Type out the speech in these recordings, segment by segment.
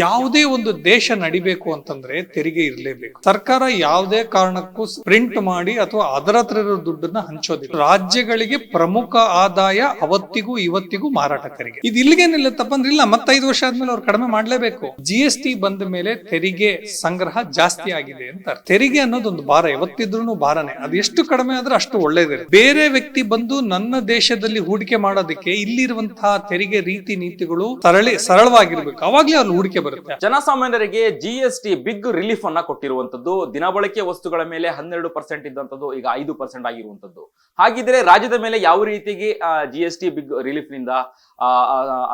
ಯಾವುದೇ ಒಂದು ದೇಶ ನಡಿಬೇಕು ಅಂತಂದ್ರೆ ತೆರಿಗೆ ಇರಲೇಬೇಕು. ಸರ್ಕಾರ ಯಾವುದೇ ಕಾರಣಕ್ಕೂ ಪ್ರಿಂಟ್ ಮಾಡಿ ಅಥವಾ ಅದರ ಹತ್ರ ಇರೋ ದುಡ್ಡನ್ನ ಹಂಚೋದಿಲ್ಲ. ರಾಜ್ಯಗಳಿಗೆ ಪ್ರಮುಖ ಆದಾಯ ಅವತ್ತಿಗೂ ಇವತ್ತಿಗೂ ಮಾರಾಟ ತೆರಿಗೆ ಇದು ಇಲ್ಲಿಗೆ ನಿಲ್ಲುತ್ತಪ್ಪ ಅಂದ್ರೆ ಇಲ್ಲ, ಮತ್ತೈದು ವರ್ಷ ಆದ್ಮೇಲೆ ಅವ್ರು ಕಡಿಮೆ ಮಾಡ್ಲೇಬೇಕು. ಜಿ ಎಸ್ ಟಿ ಬಂದ ಮೇಲೆ ತೆರಿಗೆ ಸಂಗ್ರಹ ಜಾಸ್ತಿ ಆಗಿದೆ ಅಂತ ತೆರಿಗೆ ತೆರಿಗೆ ಅನ್ನೋದೊಂದು ಭಾರ ಯಾವತ್ತಿದ್ರು ಭಾರನೇ. ಅದು ಎಷ್ಟು ಕಡಿಮೆ ಆದ್ರೆ ಅಷ್ಟು ಒಳ್ಳೇದಿದೆ ಬೇರೆ ವ್ಯಕ್ತಿ ಬಂದು ನನ್ನ ದೇಶದಲ್ಲಿ ಹೂಡಿಕೆ ಮಾಡೋದಕ್ಕೆ ಇಲ್ಲಿರುವಂತಹ ತೆರಿಗೆ ರೀತಿ ನೀತಿಗಳು ಸರಳಿ, ಸರಳವಾಗಿರ್ಬೇಕು. ಅವಾಗ್ಲೇ ಅಲ್ಲಿ ಹೂಡಿಕೆ ಬರುತ್ತೆ. ಜನಸಾಮಾನ್ಯರಿಗೆ G S T big relief ಅನ್ನ ಕೊಟ್ಟಿರುವಂತದ್ದು ದಿನಬಳಕೆ ವಸ್ತುಗಳ ಮೇಲೆ ಹನ್ನೆರಡು ಪರ್ಸೆಂಟ್ ಇದ್ದಂಥದ್ದು ಈಗ ಐದು ಪರ್ಸೆಂಟ್ ಆಗಿರುವಂತದ್ದು ಹಾಗಿದ್ರೆ ರಾಜ್ಯದ ಮೇಲೆ ಯಾವ ರೀತಿಗೆ ಜಿ ಎಸ್ ಟಿ ಬಿಗ್ ರಿಲೀಫ್ನಿಂದ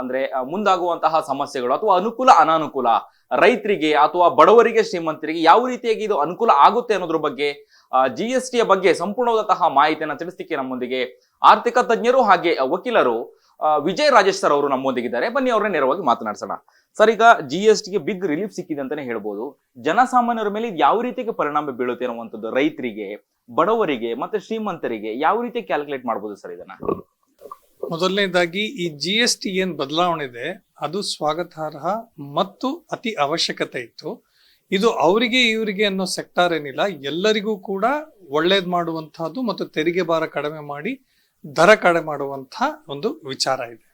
ಅಂದ್ರೆ ಮುಂದಾಗುವಂತಹ ಸಮಸ್ಯೆಗಳು ಅಥವಾ ಅನುಕೂಲ ಅನಾನುಕೂಲ ರೈತರಿಗೆ ಅಥವಾ ಬಡವರಿಗೆ ಶ್ರೀಮಂತರಿಗೆ ಯಾವ ರೀತಿಯಾಗಿ ಇದು ಅನುಕೂಲ ಆಗುತ್ತೆ ಅನ್ನೋದ್ರ ಬಗ್ಗೆ ಜಿ ಎಸ್ ಟಿಯ ಬಗ್ಗೆ ಸಂಪೂರ್ಣವಾದಂತಹ ಮಾಹಿತಿಯನ್ನು ತಿಳಿಸ್ಲಿಕ್ಕೆ ನಮ್ಮೊಂದಿಗೆ ಆರ್ಥಿಕ ತಜ್ಞರು ಹಾಗೆ ವಕೀಲರು ವಿಜಯ್ ರಾಜೇಶ್ ಸರ್ ಅವರು ನಮ್ಮೊಂದಿಗಿದ್ದಾರೆ. ಬನ್ನಿ ಅವ್ರನ್ನ ನೇರವಾಗಿ ಮಾತನಾಡ್ಸೋಣ. ಸರ್, ಈಗ ಜಿ ಎಸ್ ಟಿಗೆ ಬಿಗ್ ರಿಲೀಫ್ ಸಿಕ್ಕಿದೆ ಅಂತಾನೆ ಹೇಳ್ಬೋದು. ಜನಸಾಮಾನ್ಯರ ಮೇಲೆ ಇದು ಯಾವ ರೀತಿಗೆ ಪರಿಣಾಮ ಬೀಳುತ್ತೆ ಅನ್ನುವಂಥದ್ದು ರೈತರಿಗೆ, ಬಡವರಿಗೆ ಮತ್ತೆ ಶ್ರೀಮಂತರಿಗೆ ಯಾವ ರೀತಿ ಕ್ಯಾಲ್ಕುಲೇಟ್ ಮಾಡಬಹುದು ಸರ್ ಇದನ್ನ? ಮೊದಲನೇದಾಗಿ ಈ ಜಿ ಎಸ್ ಟಿ ಏನ್ ಬದಲಾವಣೆ ಇದೆ, ಅದು ಸ್ವಾಗತಾರ್ಹ ಮತ್ತು ಅತಿ ಅವಶ್ಯಕತೆ ಇತ್ತು. ಇದು ಅವರಿಗೆ, ಇವರಿಗೆ ಅನ್ನೋ ಸೆಕ್ಟಾರ್ ಏನಿಲ್ಲ, ಎಲ್ಲರಿಗೂ ಕೂಡ ಒಳ್ಳೇದ್ ಮಾಡುವಂತಹದ್ದು ಮತ್ತು ತೆರಿಗೆ ಭಾರ ಕಡಿಮೆ ಮಾಡಿ ದರ ಕಡಿಮೆ ಮಾಡುವಂತಹ ಒಂದು ವಿಚಾರ ಇದೆ.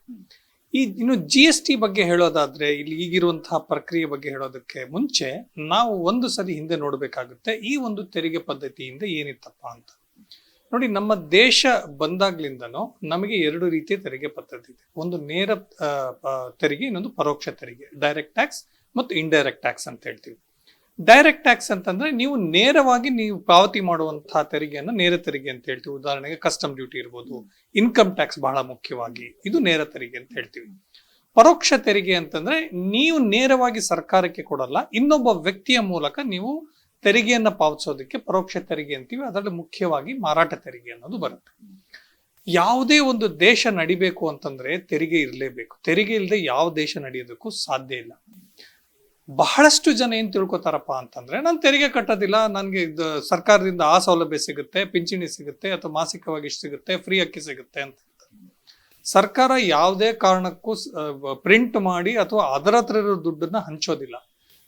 ಈ ಇನ್ನು ಜಿ ಎಸ್ ಟಿ ಬಗ್ಗೆ ಹೇಳೋದಾದ್ರೆ ಇಲ್ಲಿ ಈಗಿರುವಂತಹ ಪ್ರಕ್ರಿಯೆ ಬಗ್ಗೆ ಹೇಳೋದಕ್ಕೆ ಮುಂಚೆ ನಾವು ಒಂದು ಸರಿ ಹಿಂದೆ ನೋಡಬೇಕಾಗುತ್ತೆ ಈ ಒಂದು ತೆರಿಗೆ ಪದ್ಧತಿಯಿಂದ ಏನಿತ್ತಪ್ಪ ಅಂತ. ನೋಡಿ, ನಮ್ಮ ದೇಶ ಬಂದಾಗ್ಲಿಂದನೂ ನಮಗೆ ಎರಡು ರೀತಿಯ ತೆರಿಗೆ ಪದ್ಧತಿ ಇದೆ. ಒಂದು ನೇರ ತೆರಿಗೆ, ಇನ್ನೊಂದು ಪರೋಕ್ಷ ತೆರಿಗೆ ಡೈರೆಕ್ಟ್ ಟ್ಯಾಕ್ಸ್ ಮತ್ತು ಇಂಡೈರೆಕ್ಟ್ ಟ್ಯಾಕ್ಸ್ ಅಂತ ಹೇಳ್ತೀವಿ. ಡೈರೆಕ್ಟ್ ಟ್ಯಾಕ್ಸ್ ಅಂತಂದ್ರೆ ನೀವು ನೇರವಾಗಿ ನೀವು ಪಾವತಿ ಮಾಡುವಂತಹ ತೆರಿಗೆಯನ್ನು ನೇರ ತೆರಿಗೆ ಅಂತ ಹೇಳ್ತೀವಿ. ಉದಾಹರಣೆಗೆ ಕಸ್ಟಮ್ ಡ್ಯೂಟಿ ಇರ್ಬೋದು. ಇನ್ಕಮ್ ಟ್ಯಾಕ್ಸ್ ಬಹಳ ಮುಖ್ಯವಾಗಿ. ಇದು ನೇರ ತೆರಿಗೆ ಅಂತ ಹೇಳ್ತೀವಿ. ಪರೋಕ್ಷ ತೆರಿಗೆ ಅಂತಂದ್ರೆ ನೀವು ನೇರವಾಗಿ ಸರ್ಕಾರಕ್ಕೆ ಕೊಡಲ್ಲ, ಇನ್ನೊಬ್ಬ ವ್ಯಕ್ತಿಯ ಮೂಲಕ ನೀವು ತೆರಿಗೆಯನ್ನ ಪಾವತಿಸೋದಕ್ಕೆ ಪರೋಕ್ಷ ತೆರಿಗೆ ಅಂತೀವಿ. ಅದರಲ್ಲಿ ಮುಖ್ಯವಾಗಿ ಮಾರಾಟ ತೆರಿಗೆ ಅನ್ನೋದು ಬರುತ್ತೆ. ಯಾವುದೇ ಒಂದು ದೇಶ ನಡಿಬೇಕು ಅಂತಂದ್ರೆ ತೆರಿಗೆ ಇರಲೇಬೇಕು. ತೆರಿಗೆ ಇಲ್ಲದೆ ಯಾವ ದೇಶ ನಡೆಯೋದಕ್ಕೂ ಸಾಧ್ಯ ಇಲ್ಲ. ಬಹಳಷ್ಟು ಜನ ಏನು ತಿಳ್ಕೊತಾರಪ್ಪ ಅಂತಂದ್ರೆ ನಾನು ತೆರಿಗೆ ಕಟ್ಟೋದಿಲ್ಲ ನನಗೆ ಇದು ಸರ್ಕಾರದಿಂದ ಆ ಸೌಲಭ್ಯ ಸಿಗುತ್ತೆ ಪಿಂಚಣಿ ಸಿಗುತ್ತೆ ಅಥವಾ ಮಾಸಿಕವಾಗಿ ಇಷ್ಟು ಸಿಗುತ್ತೆ ಫ್ರೀ ಅಕ್ಕಿ ಸಿಗುತ್ತೆ ಅಂತ ಸರ್ಕಾರ ಯಾವುದೇ ಕಾರಣಕ್ಕೂ ಪ್ರಿಂಟ್ ಮಾಡಿ ಅಥವಾ ಅದರ ಹತ್ರ ಇರೋ ದುಡ್ಡನ್ನ ಹಂಚೋದಿಲ್ಲ.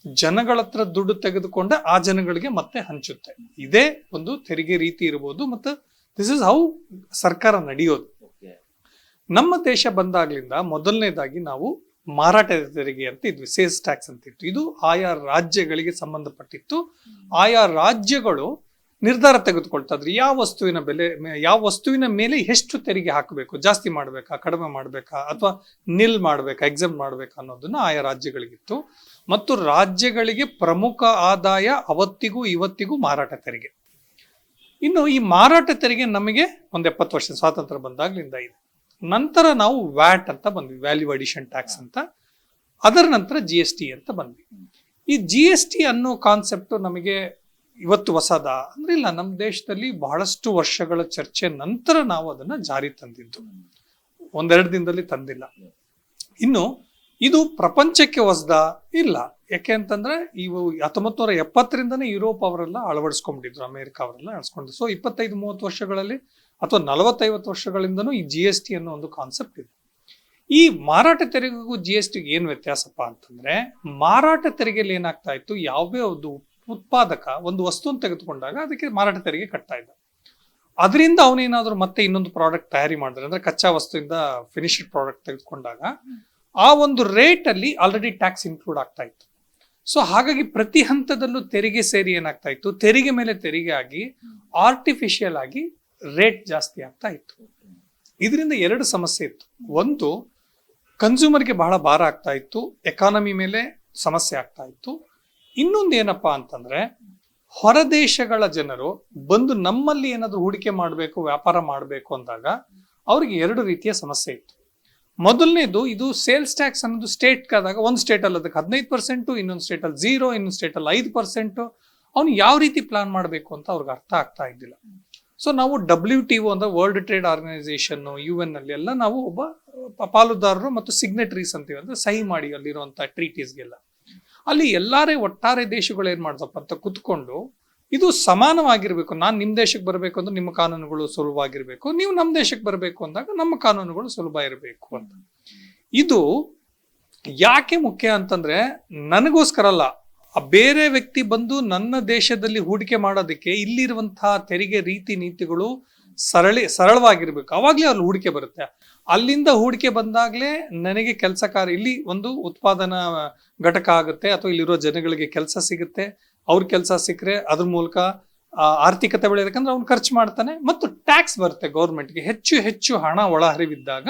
ಜನಗಳ ಹತ್ರ ದುಡ್ಡು ತೆಗೆದುಕೊಂಡೆ ಆ ಜನಗಳಿಗೆ ಮತ್ತೆ ಹಂಚುತ್ತೆ. ಇದೇ ಒಂದು ತೆರಿಗೆ ರೀತಿ ಇರ್ಬೋದು ಮತ್ತು ದಿಸ್ ಇಸ್ ಹೌ ಸರ್ಕಾರ ನಡೆಯೋದು. ನಮ್ಮ ದೇಶ ಬಂದಾಗ್ಲಿಂದ ಮೊದಲನೇದಾಗಿ ನಾವು ಮಾರಾಟ ತೆರಿಗೆ ಅಂತ ಇದ್ವಿ ಸೇಲ್ಸ್ ಟ್ಯಾಕ್ಸ್ ಅಂತ ಇತ್ತು. ಇದು ಆಯಾ ರಾಜ್ಯಗಳಿಗೆ ಸಂಬಂಧಪಟ್ಟಿತ್ತು. ಆಯಾ ರಾಜ್ಯಗಳು ನಿರ್ಧಾರ ತೆಗೆದುಕೊಳ್ತಾ ಇದ್ರು ಯಾವ ವಸ್ತುವಿನ ಬೆಲೆ, ಯಾವ ವಸ್ತುವಿನ ಮೇಲೆ ಎಷ್ಟು ತೆರಿಗೆ ಹಾಕಬೇಕು? ಜಾಸ್ತಿ ಮಾಡಬೇಕಾ? ಕಡಿಮೆ ಮಾಡಬೇಕಾ? ಅಥವಾ ನಿಲ್ ಮಾಡಬೇಕಾ? ಎಕ್ಸಾಮ್ ಮಾಡಬೇಕಾ ಅನ್ನೋದನ್ನ ಆಯಾ ರಾಜ್ಯಗಳಿಗಿತ್ತು. ಮತ್ತು ರಾಜ್ಯಗಳಿಗೆ ಪ್ರಮುಖ ಆದಾಯ ಅವತ್ತಿಗೂ ಇವತ್ತಿಗೂ ಮಾರಾಟ ತೆರಿಗೆ. ಇನ್ನು ಈ ಮಾರಾಟ ತೆರಿಗೆ ನಮಗೆ ಒಂದು ಎಪ್ಪತ್ತು ವರ್ಷ ಸ್ವಾತಂತ್ರ್ಯ ಬಂದಾಗ್ಲಿಂದ ಇದೆ. ನಂತರ ನಾವು ವ್ಯಾಟ್ ಅಂತ ಬಂದ್ವಿ ವ್ಯಾಲ್ಯೂ ಅಡಿಷನ್ ಟ್ಯಾಕ್ಸ್ ಅಂತ. ಅದರ ನಂತರ ಜಿ ಎಸ್ ಟಿ ಅಂತ ಬಂದ್ವಿ. ಈ ಜಿ ಎಸ್ ಟಿ ಅನ್ನೋ ಕಾನ್ಸೆಪ್ಟ್ ನಮಗೆ ಇವತ್ತು ಹೊಸದ? ಅಂದ್ರೆ ಇಲ್ಲ ನಮ್ಮ ದೇಶದಲ್ಲಿ ಬಹಳಷ್ಟು ವರ್ಷಗಳ ಚರ್ಚೆ ನಂತರ ನಾವು ಅದನ್ನ ಜಾರಿ ತಂದಿದ್ದು. ಒಂದೆರಡು ದಿನದಲ್ಲಿ ತಂದಿಲ್ಲ. ಇನ್ನು ಇದು ಪ್ರಪಂಚಕ್ಕೆ ಹೊಸದ? ಇಲ್ಲ. ಯಾಕೆ ಅಂತಂದ್ರೆ ಇವು ಹತ್ತೊಂಬತ್ತು ನೂರ ಎಪ್ಪತ್ತರಿಂದನೇ ಯುರೋಪ್ ಅವರೆಲ್ಲ ಅಳವಡಿಸ್ಕೊಂಡ್ಬಿಟ್ಟಿದ್ರು, ಅಮೆರಿಕ ಅವರೆಲ್ಲ ಅಳವಡಿಸ್ಕೊಂಡು. ಸೊ ಇಪ್ಪತ್ತೈದು, ಮೂವತ್ತು ವರ್ಷಗಳಲ್ಲಿ ಅಥವಾ ನಲವತ್ತೈವತ್ತು ವರ್ಷಗಳಿಂದನೂ ಈ ಜಿ ಎಸ್ ಟಿ ಅನ್ನೋ ಒಂದು ಕಾನ್ಸೆಪ್ಟ್ ಇದೆ. ಈ ಮಾರಾಟ ತೆರಿಗೆಗೂ ಜಿ ಎಸ್ ಟಿಗೆ ಏನು ವ್ಯತ್ಯಾಸಪ್ಪ ಅಂತಂದ್ರೆ, ಮಾರಾಟ ತೆರಿಗೆಯಲ್ಲಿ ಏನಾಗ್ತಾ ಇತ್ತು, ಯಾವುದೇ ಒಂದು ಉತ್ಪಾದಕ ಒಂದು ವಸ್ತುವನ್ನು ತೆಗೆದುಕೊಂಡಾಗ ಅದಕ್ಕೆ ಮಾರಾಟ ತೆರಿಗೆ ಕಟ್ತಾ ಇದ್ದ. ಅದರಿಂದ ಅವನೇನಾದ್ರೂ ಮತ್ತೆ ಇನ್ನೊಂದು ಪ್ರಾಡಕ್ಟ್ ತಯಾರಿ ಮಾಡಿದ್ರೆ, ಅಂದ್ರೆ ಕಚ್ಚಾ ವಸ್ತುವಿಂದ ಫಿನಿಶ್ಡ್ ಪ್ರಾಡಕ್ಟ್ ತೆಗೆದುಕೊಂಡಾಗ, ಆ ಒಂದು ರೇಟ್ ಅಲ್ಲಿ ಆಲ್ರೆಡಿ ಟ್ಯಾಕ್ಸ್ ಇನ್ಕ್ಲೂಡ್ ಆಗ್ತಾ ಇತ್ತು. ಸೊ ಹಾಗಾಗಿ ಪ್ರತಿ ಹಂತದಲ್ಲೂ ತೆರಿಗೆ ಸೇರಿ ಏನಾಗ್ತಾ ಇತ್ತು, ತೆರಿಗೆ ಮೇಲೆ ತೆರಿಗೆ ಆಗಿ ಆರ್ಟಿಫಿಷಿಯಲ್ ಆಗಿ ರೇಟ್ ಜಾಸ್ತಿ ಆಗ್ತಾ ಇತ್ತು. ಇದರಿಂದ ಎರಡು ಸಮಸ್ಯೆ ಇತ್ತು. ಒಂದು, ಕನ್ಸ್ಯೂಮರ್ಗೆ ಬಹಳ ಭಾರ ಆಗ್ತಾ ಇತ್ತು, ಎಕಾನಮಿ ಮೇಲೆ ಸಮಸ್ಯೆ ಆಗ್ತಾ ಇತ್ತು. ಇನ್ನೊಂದು ಏನಪ್ಪಾ ಅಂತಂದ್ರೆ, ಹೊರದೇಶಗಳ ಜನರು ಬಂದು ನಮ್ಮಲ್ಲಿ ಏನಾದರೂ ಹೂಡಿಕೆ ಮಾಡಬೇಕು, ವ್ಯಾಪಾರ ಮಾಡಬೇಕು ಅಂದಾಗ ಅವ್ರಿಗೆ ಎರಡು ರೀತಿಯ ಸಮಸ್ಯೆ ಇತ್ತು. ಮೊದಲನೇದು, ಇದು ಸೇಲ್ಸ್ ಟ್ಯಾಕ್ಸ್ ಅನ್ನೋದು ಸ್ಟೇಟ್ ಆದಾಗ ಒಂದು ಸ್ಟೇಟ್ ಅಲ್ಲಿ ಅದಕ್ಕೆ ಹದಿನೈದು ಪರ್ಸೆಂಟು, ಇನ್ನೊಂದು ಸ್ಟೇಟ್ ಅಲ್ಲಿ ಝೀರೋ ಇನ್ನೊಂದು ಸ್ಟೇಟ್ ಅಲ್ಲಿ ಐದು ಪರ್ಸೆಂಟು. ಅವ್ನು ಯಾವ ರೀತಿ ಪ್ಲಾನ್ ಮಾಡಬೇಕು ಅಂತ ಅವ್ರಿಗೆ ಅರ್ಥ ಆಗ್ತಾ ಇದ್ದಿಲ್ಲ. ಸೊ ನಾವು ಡಬ್ಲ್ಯೂ ಟಿ ಒ ಅಂದ್ರೆ world trade organisation U N ಅಲ್ಲಿ ಎಲ್ಲ ನಾವು ಒಬ್ಬ ಪಾಲುದಾರರು ಮತ್ತು ಸಿಗ್ನೆಟರೀಸ್ ಅಂತೀವಿ. ಅಂದ್ರೆ ಸಹಿ ಮಾಡಿ ಅಲ್ಲಿರುವಂತಹ ಟ್ರೀಟೀಸ್ಗೆಲ್ಲ ಅಲ್ಲಿ ಎಲ್ಲಾರೇ ಒಟ್ಟಾರೆ ದೇಶಗಳು ಏನ್ ಮಾಡ್ದಪ್ಪ ಅಂತ ಕುತ್ಕೊಂಡು, ಇದು ಸಮಾನವಾಗಿರ್ಬೇಕು. ನಾನು ನಿಮ್ಮ ದೇಶಕ್ಕೆ ಬರಬೇಕು ಅಂದ್ರೆ ನಿಮ್ಮ ಕಾನೂನುಗಳು ಸುಲಭವಾಗಿರ್ಬೇಕು. ನೀವು ನಮ್ಮ ದೇಶಕ್ಕೆ ಬರಬೇಕು ಅಂದಾಗ ನಮ್ಮ ಕಾನೂನುಗಳು ಸುಲಭ ಇರಬೇಕು ಅಂತ. ಇದು ಯಾಕೆ ಮುಖ್ಯ ಅಂತಂದ್ರೆ, ನನಗೋಸ್ಕರ ಅಲ್ಲ. ಆ ಬೇರೆ ವ್ಯಕ್ತಿ ಬಂದು ನನ್ನ ದೇಶದಲ್ಲಿ ಹೂಡಿಕೆ ಮಾಡೋದಕ್ಕೆ ಇಲ್ಲಿರುವಂತಹ ತೆರಿಗೆ ರೀತಿ ನೀತಿಗಳು ಸರಳಿ, ಸರಳವಾಗಿರ್ಬೇಕು. ಅವಾಗ್ಲೇ ಅಲ್ಲಿ ಹೂಡಿಕೆ ಬರುತ್ತೆ. ಅಲ್ಲಿಂದ ಹೂಡಿಕೆ ಬಂದಾಗ್ಲೇ ನನಗೆ ಕೆಲಸ ಕಾರ್ಯ, ಇಲ್ಲಿ ಒಂದು ಉತ್ಪಾದನಾ ಘಟಕ ಆಗುತ್ತೆ ಅಥವಾ ಇಲ್ಲಿರೋ ಜನಗಳಿಗೆ ಕೆಲಸ ಸಿಗುತ್ತೆ. ಅವ್ರ ಕೆಲಸ ಸಿಕ್ಕರೆ ಅದ್ರ ಮೂಲಕ ಆರ್ಥಿಕತೆ ಬೆಳೆಯಬೇಕಂದ್ರೆ ಅವ್ನು ಖರ್ಚು ಮಾಡ್ತಾನೆ ಮತ್ತು ಟ್ಯಾಕ್ಸ್ ಬರುತ್ತೆ ಗೌರ್ಮೆಂಟ್ಗೆ. ಹೆಚ್ಚು ಹೆಚ್ಚು ಹಣ ಒಳಹರಿವಿದ್ದಾಗ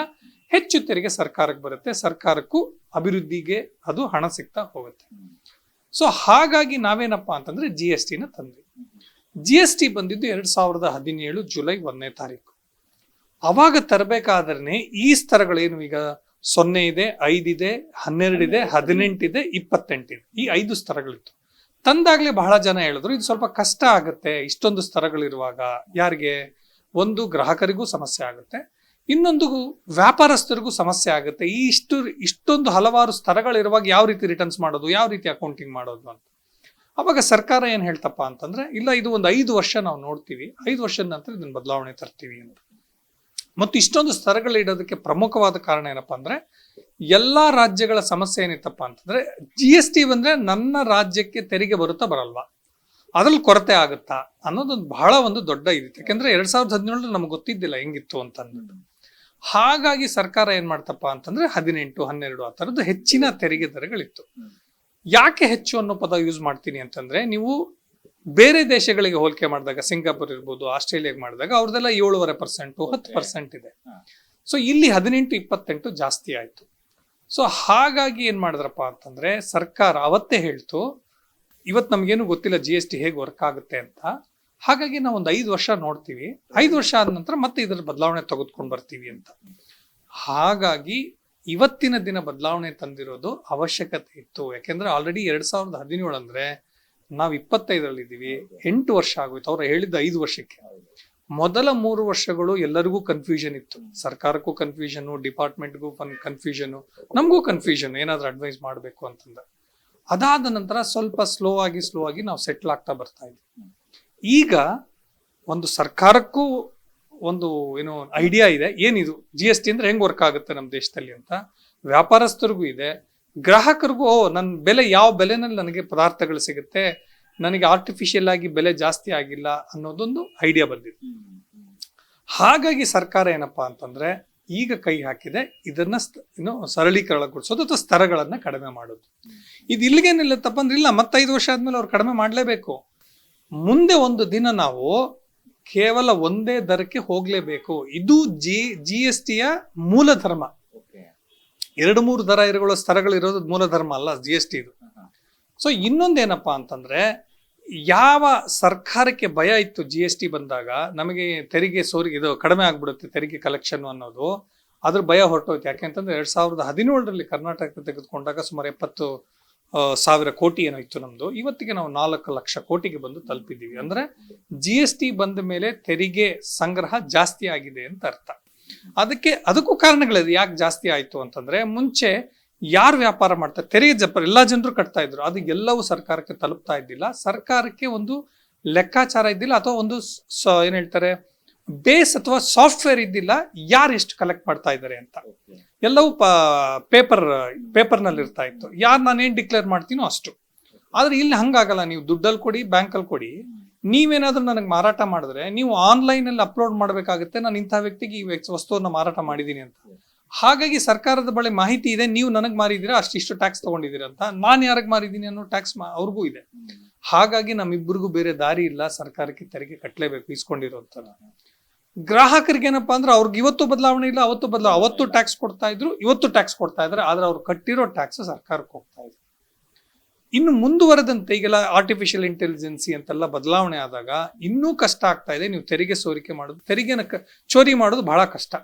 ಹೆಚ್ಚು ತೆರಿಗೆ ಸರ್ಕಾರಕ್ಕೆ ಬರುತ್ತೆ. ಸರ್ಕಾರಕ್ಕೂ ಅಭಿವೃದ್ಧಿಗೆ ಅದು ಹಣ ಸಿಗ್ತಾ ಹೋಗುತ್ತೆ. ಸೊ ಹಾಗಾಗಿ ನಾವೇನಪ್ಪ ಅಂತಂದ್ರೆ ಜಿ ಎಸ್ ಟಿನ ತಂದ್ವಿ. ಜಿ ಎಸ್ ಟಿ ಬಂದಿದ್ದು ಎರಡ್ ಸಾವಿರದ ಹದಿನೇಳು ಜುಲೈ ಒಂದನೇ ತಾರೀಕು. ಅವಾಗ ತರಬೇಕಾದ್ರೆ ಈ ಸ್ತರಗಳೇನು ಈಗ? ಸೊನ್ನೆ ಇದೆ ಐದಿದೆ ಹನ್ನೆರಡಿದೆ ಹದಿನೆಂಟಿದೆ ಇಪ್ಪತ್ತೆಂಟಿದೆ ಈ ಐದು ಸ್ತರಗಳಿತ್ತು ತಂದಾಗಲೇ ಬಹಳ ಜನ ಹೇಳಿದ್ರು ಇದು ಸ್ವಲ್ಪ ಕಷ್ಟ ಆಗುತ್ತೆ ಇಷ್ಟೊಂದು ಸ್ತರಗಳಿರುವಾಗ ಯಾರಿಗೆ? ಒಂದು ಗ್ರಾಹಕರಿಗೂ ಸಮಸ್ಯೆ ಆಗುತ್ತೆ. ಇನ್ನೊಂದು ವ್ಯಾಪಾರಸ್ಥರಿಗೂ ಸಮಸ್ಯೆ ಆಗುತ್ತೆ. ಈ ಇಷ್ಟು, ಇಷ್ಟೊಂದು ಹಲವಾರು ಸ್ತರಗಳಿರುವಾಗ ಯಾವ ರೀತಿ ರಿಟರ್ನ್ಸ್ ಮಾಡೋದು, ಯಾವ ರೀತಿ ಅಕೌಂಟಿಂಗ್ ಮಾಡೋದು ಅಂತ. ಅವಾಗ ಸರ್ಕಾರ ಏನು ಹೇಳ್ತಪ್ಪ ಅಂತಂದ್ರೆ, ಇಲ್ಲ ಇದು ಒಂದು ಐದು ವರ್ಷ ನಾವು ನೋಡ್ತೀವಿ, ಐದು ವರ್ಷದ ನಂತರ ಇದನ್ನ ಬದಲಾವಣೆ ತರ್ತೀವಿ ಅಂತ ಮತ್ತು ಇಷ್ಟೊಂದು ಸ್ತರಗಳಿಡೋದಕ್ಕೆ ಪ್ರಮುಖವಾದ ಕಾರಣ ಏನಪ್ಪಾ ಅಂದ್ರೆ, ಎಲ್ಲಾ ರಾಜ್ಯಗಳ ಸಮಸ್ಯೆ ಏನಿತ್ತಪ್ಪ ಅಂತಂದ್ರೆ ಜಿ ಎಸ್ ಟಿ ಬಂದ್ರೆ ನನ್ನ ರಾಜ್ಯಕ್ಕೆ ತೆರಿಗೆ ಬರುತ್ತಾ ಬರಲ್ವಾ? ಅದ್ರಲ್ಲಿ ಕೊರತೆ ಆಗುತ್ತಾ? ಅನ್ನೋದೊಂದು ಬಹಳ ಒಂದು ದೊಡ್ಡ ಇದಿತ್ತು. ಯಾಕಂದ್ರೆ ಎರಡ್ ಸಾವಿರದ ಹದಿನೇಳು ನಮ್ಗೆ ಗೊತ್ತಿದ್ದಿಲ್ಲ ಹೆಂಗಿತ್ತು ಅಂತ ಅಂದ್ಬಿಟ್ಟು ಹಾಗಾಗಿ ಸರ್ಕಾರ ಏನ್ ಮಾಡ್ತಪ್ಪ ಅಂತಂದ್ರೆ ಹದಿನೆಂಟು ಹನ್ನೆರಡು ಆ ತರದ್ದು ಹೆಚ್ಚಿನ ತೆರಿಗೆ ದರಗಳಿತ್ತು. ಯಾಕೆ ಹೆಚ್ಚು ಅನ್ನೋ ಪದ ಯೂಸ್ ಮಾಡ್ತೀನಿ ಅಂತಂದ್ರೆ ನೀವು ಬೇರೆ ದೇಶಗಳಿಗೆ ಹೋಲಿಕೆ ಮಾಡಿದಾಗ ಸಿಂಗಾಪುರ್ ಇರ್ಬೋದು ಆಸ್ಟ್ರೇಲಿಯಾಗೆ ಮಾಡಿದಾಗ ಅವ್ರದೆಲ್ಲ ಏಳುವರೆ ಪರ್ಸೆಂಟ್ ಹತ್ತು ಪರ್ಸೆಂಟ್ ಇದೆ. ಸೊ ಇಲ್ಲಿ ಹದಿನೆಂಟು ಇಪ್ಪತ್ತೆಂಟು ಜಾಸ್ತಿ ಆಯ್ತು. ಸೊ ಹಾಗಾಗಿ ಏನ್ ಮಾಡಿದ್ರಪ್ಪ ಅಂತಂದ್ರೆ ಸರ್ಕಾರ ಅವತ್ತೇ ಹೇಳ್ತು ಇವತ್ತು ನಮ್ಗೇನು ಗೊತ್ತಿಲ್ಲ ಜಿ ಎಸ್ ಟಿ ಹೇಗೆ ವರ್ಕ್ ಆಗುತ್ತೆ ಅಂತ. ಹಾಗಾಗಿ ನಾವು ಒಂದು ಐದು ವರ್ಷ ನೋಡ್ತೀವಿ. ಐದು ವರ್ಷ ಆದ ನಂತರ ಮತ್ತೆ ಇದರ ಬದಲಾವಣೆ ತೆಗೆದುಕೊಂಡು ಬರ್ತೀವಿ ಅಂತ. ಹಾಗಾಗಿ ಇವತ್ತಿನ ದಿನ ಬದಲಾವಣೆ ತಂದಿರೋದು ಅವಶ್ಯಕತೆ ಇತ್ತು. ಯಾಕೆಂದ್ರೆ ಆಲ್ರೆಡಿ ಎರಡ್ ಸಾವಿರದ ಹದಿನೇಳು ಅಂದ್ರೆ ನಾವು ಇಪ್ಪತ್ತೈದರಲ್ಲಿ ಇದ್ದೀವಿ ಎಂಟು ವರ್ಷ ಆಗೋಯ್ತು. ಅವ್ರು ಹೇಳಿದ್ದ ಐದು ವರ್ಷಕ್ಕೆ. ಮೊದಲ ಮೂರು ವರ್ಷಗಳು ಎಲ್ಲರಿಗೂ ಕನ್ಫ್ಯೂಷನ್ ಇತ್ತು. ಸರ್ಕಾರಕ್ಕೂ ಕನ್ಫ್ಯೂಷನ್ ಡಿಪಾರ್ಟ್ಮೆಂಟ್ಗೂ ಕನ್ಫ್ಯೂಷನ್ ನಮಗೂ ಕನ್ಫ್ಯೂಷನ್ ಏನಾದ್ರೂ ಅಡ್ವೈಸ್ ಮಾಡಬೇಕು ಅಂತಂದ ಅದಾದ ನಂತರ ಸ್ವಲ್ಪ ಸ್ಲೋ ಆಗಿ ಸ್ಲೋ ಆಗಿ ನಾವು ಸೆಟ್ಲ್ ಆಗ್ತಾ ಬರ್ತಾ ಇದ್ವಿ. ಈಗ ಒಂದು ಸರ್ಕಾರಕ್ಕೂ ಒಂದು ಏನು ಐಡಿಯಾ ಇದೆ. ಏನಿದು? ಜಿ ಎಸ್ ಟಿ ಅಂದ್ರೆ ಹೆಂಗ್ ವರ್ಕ್ ಆಗುತ್ತೆ ನಮ್ಮ ದೇಶದಲ್ಲಿ ಅಂತ. ವ್ಯಾಪಾರಸ್ಥರಿಗೂ ಇದೆ. ಗ್ರಾಹಕರಿಗೂ, ಓ ನನ್ನ ಬೆಲೆ ಯಾವ ಬೆಲೆನಲ್ಲಿ ನನಗೆ ಪದಾರ್ಥಗಳು ಸಿಗುತ್ತೆ? ನನಗೆ ಆರ್ಟಿಫಿಷಿಯಲ್ ಆಗಿ ಬೆಲೆ ಜಾಸ್ತಿ ಆಗಿಲ್ಲ ಅನ್ನೋದೊಂದು ಐಡಿಯಾ ಬಂದಿದೆ. ಹಾಗಾಗಿ ಸರ್ಕಾರ ಏನಪ್ಪಾ ಅಂತಂದ್ರೆ ಈಗ ಕೈ ಹಾಕಿದೆ. ಇದನ್ನ ಇನ್ನು ಸರಳೀಕರಣಗೊಳಿಸೋದು ಅಥವಾ ಸ್ತರಗಳನ್ನ ಕಡಿಮೆ ಮಾಡೋದು. ಇದು ಇಲ್ಲಿಗೆ ನಿಲ್ಲತ್ತಪ್ಪ ಅಂದ್ರೆ ಇಲ್ಲ, ಮತ್ತೈದು ವರ್ಷ ಆದ್ಮೇಲೆ ಅವ್ರು ಕಡಿಮೆ ಮಾಡಲೇಬೇಕು. ಮುಂದೆ ಒಂದು ದಿನ ನಾವು ಕೇವಲ ಒಂದೇ ದರಕ್ಕೆ ಹೋಗ್ಲೇಬೇಕು. ಇದು ಜಿ ಜಿ ಎಸ್ ಟಿಯ ಮೂಲ ಧರ್ಮ. ಎರಡು ಮೂರು ದರ ಇರುಗಳ ಸ್ತರಗಳಿರೋದು ಮೂಲ ಧರ್ಮ ಅಲ್ಲ ಜಿ ಎಸ್ ಟಿ ಇದು. ಸೊ ಇನ್ನೊಂದೇನಪ್ಪಾ ಅಂತಂದ್ರೆ ಯಾವ ಸರ್ಕಾರಕ್ಕೆ ಭಯ ಇತ್ತು ಜಿ ಎಸ್ ಟಿ ಬಂದಾಗ ನಮಗೆ ತೆರಿಗೆ ಸೋರಿ ಇದು ಕಡಿಮೆ ಆಗ್ಬಿಡುತ್ತೆ ತೆರಿಗೆ ಕಲೆಕ್ಷನ್ ಅನ್ನೋದು ಅದ್ರ ಭಯ ಹೊರಟೋಯ್ತು. ಯಾಕೆಂತಂದ್ರೆ ಎರಡ್ ಸಾವಿರದ ಹದಿನೇಳರಲ್ಲಿ ಕರ್ನಾಟಕ ತೆಗೆದುಕೊಂಡಾಗ ಸುಮಾರು ಎಪ್ಪತ್ತು ಸಾವಿರ ಕೋಟಿ ಏನೋ ಇತ್ತು ನಮ್ದು? ಇವತ್ತಿಗೆ ನಾವು ನಾಲ್ಕು ಲಕ್ಷ ಕೋಟಿಗೆ ಬಂದು ತಲುಪಿದ್ದೀವಿ. ಅಂದ್ರೆ ಜಿ ಎಸ್ ಟಿ ಬಂದ ಮೇಲೆ ತೆರಿಗೆ ಸಂಗ್ರಹ ಜಾಸ್ತಿ ಆಗಿದೆ ಅಂತ ಅರ್ಥ. ಅದಕ್ಕೆ ಅದಕ್ಕೂ ಕಾರಣಗಳಿದೆ. ಯಾಕೆ ಜಾಸ್ತಿ ಆಯ್ತು ಅಂತಂದ್ರೆ, ಮುಂಚೆ ಯಾರು ವ್ಯಾಪಾರ ಮಾಡ್ತಾರೆ ತೆರಿಗೆ ಜಪ ಎಲ್ಲ ಜನರು ಕಟ್ತಾ ಇದ್ರು. ಅದು ಎಲ್ಲವೂ ಸರ್ಕಾರಕ್ಕೆ ತಲುಪ್ತಾ ಇದ್ದಿಲ್ಲ. ಸರ್ಕಾರಕ್ಕೆ ಒಂದು ಲೆಕ್ಕಾಚಾರ ಇದ್ದಿಲ್ಲ. ಅಥವಾ ಒಂದು ಏನು ಏನ್ ಹೇಳ್ತಾರೆ, ಬೇಸ್ ಅಥವಾ ಸಾಫ್ಟ್ವೇರ್ ಇದ್ದಿಲ್ಲ. ಯಾರು ಎಷ್ಟು ಕಲೆಕ್ಟ್ ಮಾಡ್ತಾ ಇದ್ದಾರೆ ಅಂತ. ಎಲ್ಲವೂ ಪೇಪರ್ ಪೇಪರ್ನಲ್ಲಿ ಇರ್ತಾ ಇತ್ತು ಯಾರು ನಾನು ಏನ್ ಡಿಕ್ಲೇರ್ ಮಾಡ್ತೀನೋ ಅಷ್ಟು. ಆದ್ರೆ ಇಲ್ಲಿ ಹಂಗಾಗಲ್ಲ, ನೀವು ದುಡ್ಡಲ್ಲಿ ಕೊಡಿ ಬ್ಯಾಂಕಲ್ಲಿ ಕೊಡಿ. ನೀವೇನಾದ್ರೂ ನನಗೆ ಮಾರಾಟ ಮಾಡಿದ್ರೆ, ನೀವು ಆನ್ಲೈನಲ್ಲಿ ಅಪ್ಲೋಡ್ ಮಾಡಬೇಕಾಗುತ್ತೆ, ನಾನು ಇಂಥ ವ್ಯಕ್ತಿಗೆ ಈ ವಸ್ತುವನ್ನ ಮಾರಾಟ ಮಾಡಿದ್ದೀನಿ ಅಂತ. ಹಾಗಾಗಿ ಸರ್ಕಾರದ ಬಳಿ ಮಾಹಿತಿ ಇದೆ, ನೀವು ನನಗೆ ಮಾರಿದ್ದೀರಾ ಅಷ್ಟಿಷ್ಟು ಟ್ಯಾಕ್ಸ್ ತಗೊಂಡಿದ್ದೀರಾ ಅಂತ. ನಾನು ಯಾರಿಗೆ ಮಾರಿದ್ದೀನಿ ಅನ್ನೋ ಟ್ಯಾಕ್ಸ್ ಅವ್ರಿಗೂ ಇದೆ. ಹಾಗಾಗಿ ನಮ್ಮಿಬ್ಬರಿಗೂ ಬೇರೆ ದಾರಿ ಇಲ್ಲ, ಸರ್ಕಾರಕ್ಕೆ ತೆರಿಗೆ ಕಟ್ಟಲೇಬೇಕು ಇಸ್ಕೊಂಡಿರೋಂಥ ಗ್ರಾಹಕರಿಗೆ ಏನಪ್ಪಾ ಅಂದ್ರೆ ಅವ್ರಿಗೆ ಇವತ್ತು ಬದಲಾವಣೆ ಇಲ್ಲ, ಅವತ್ತು ಬದಲಾವ ಅವತ್ತು ಟ್ಯಾಕ್ಸ್ ಕೊಡ್ತಾ ಇದ್ರು, ಇವತ್ತು ಟ್ಯಾಕ್ಸ್ ಕೊಡ್ತಾ ಇದ್ರೆ, ಆದ್ರೆ ಅವ್ರು ಕಟ್ಟಿರೋ ಟ್ಯಾಕ್ಸ್ ಸರ್ಕಾರಕ್ಕೆ ಹೋಗ್ತಾ ಇದೆ. ಇನ್ನು ಮುಂದುವರೆದಂತೆ ಈಗೆಲ್ಲ ಆರ್ಟಿಫಿಷಿಯಲ್ ಇಂಟೆಲಿಜೆನ್ಸಿ ಅಂತೆಲ್ಲ ಬದಲಾವಣೆ ಆದಾಗ ಇನ್ನೂ ಕಷ್ಟ ಆಗ್ತಾ ಇದೆ. ನೀವು ತೆರಿಗೆ ಸೋರಿಕೆ ಮಾಡೋದು, ತೆರಿಗೆನ ಚೋರಿ ಮಾಡೋದು ಬಹಳ ಕಷ್ಟ.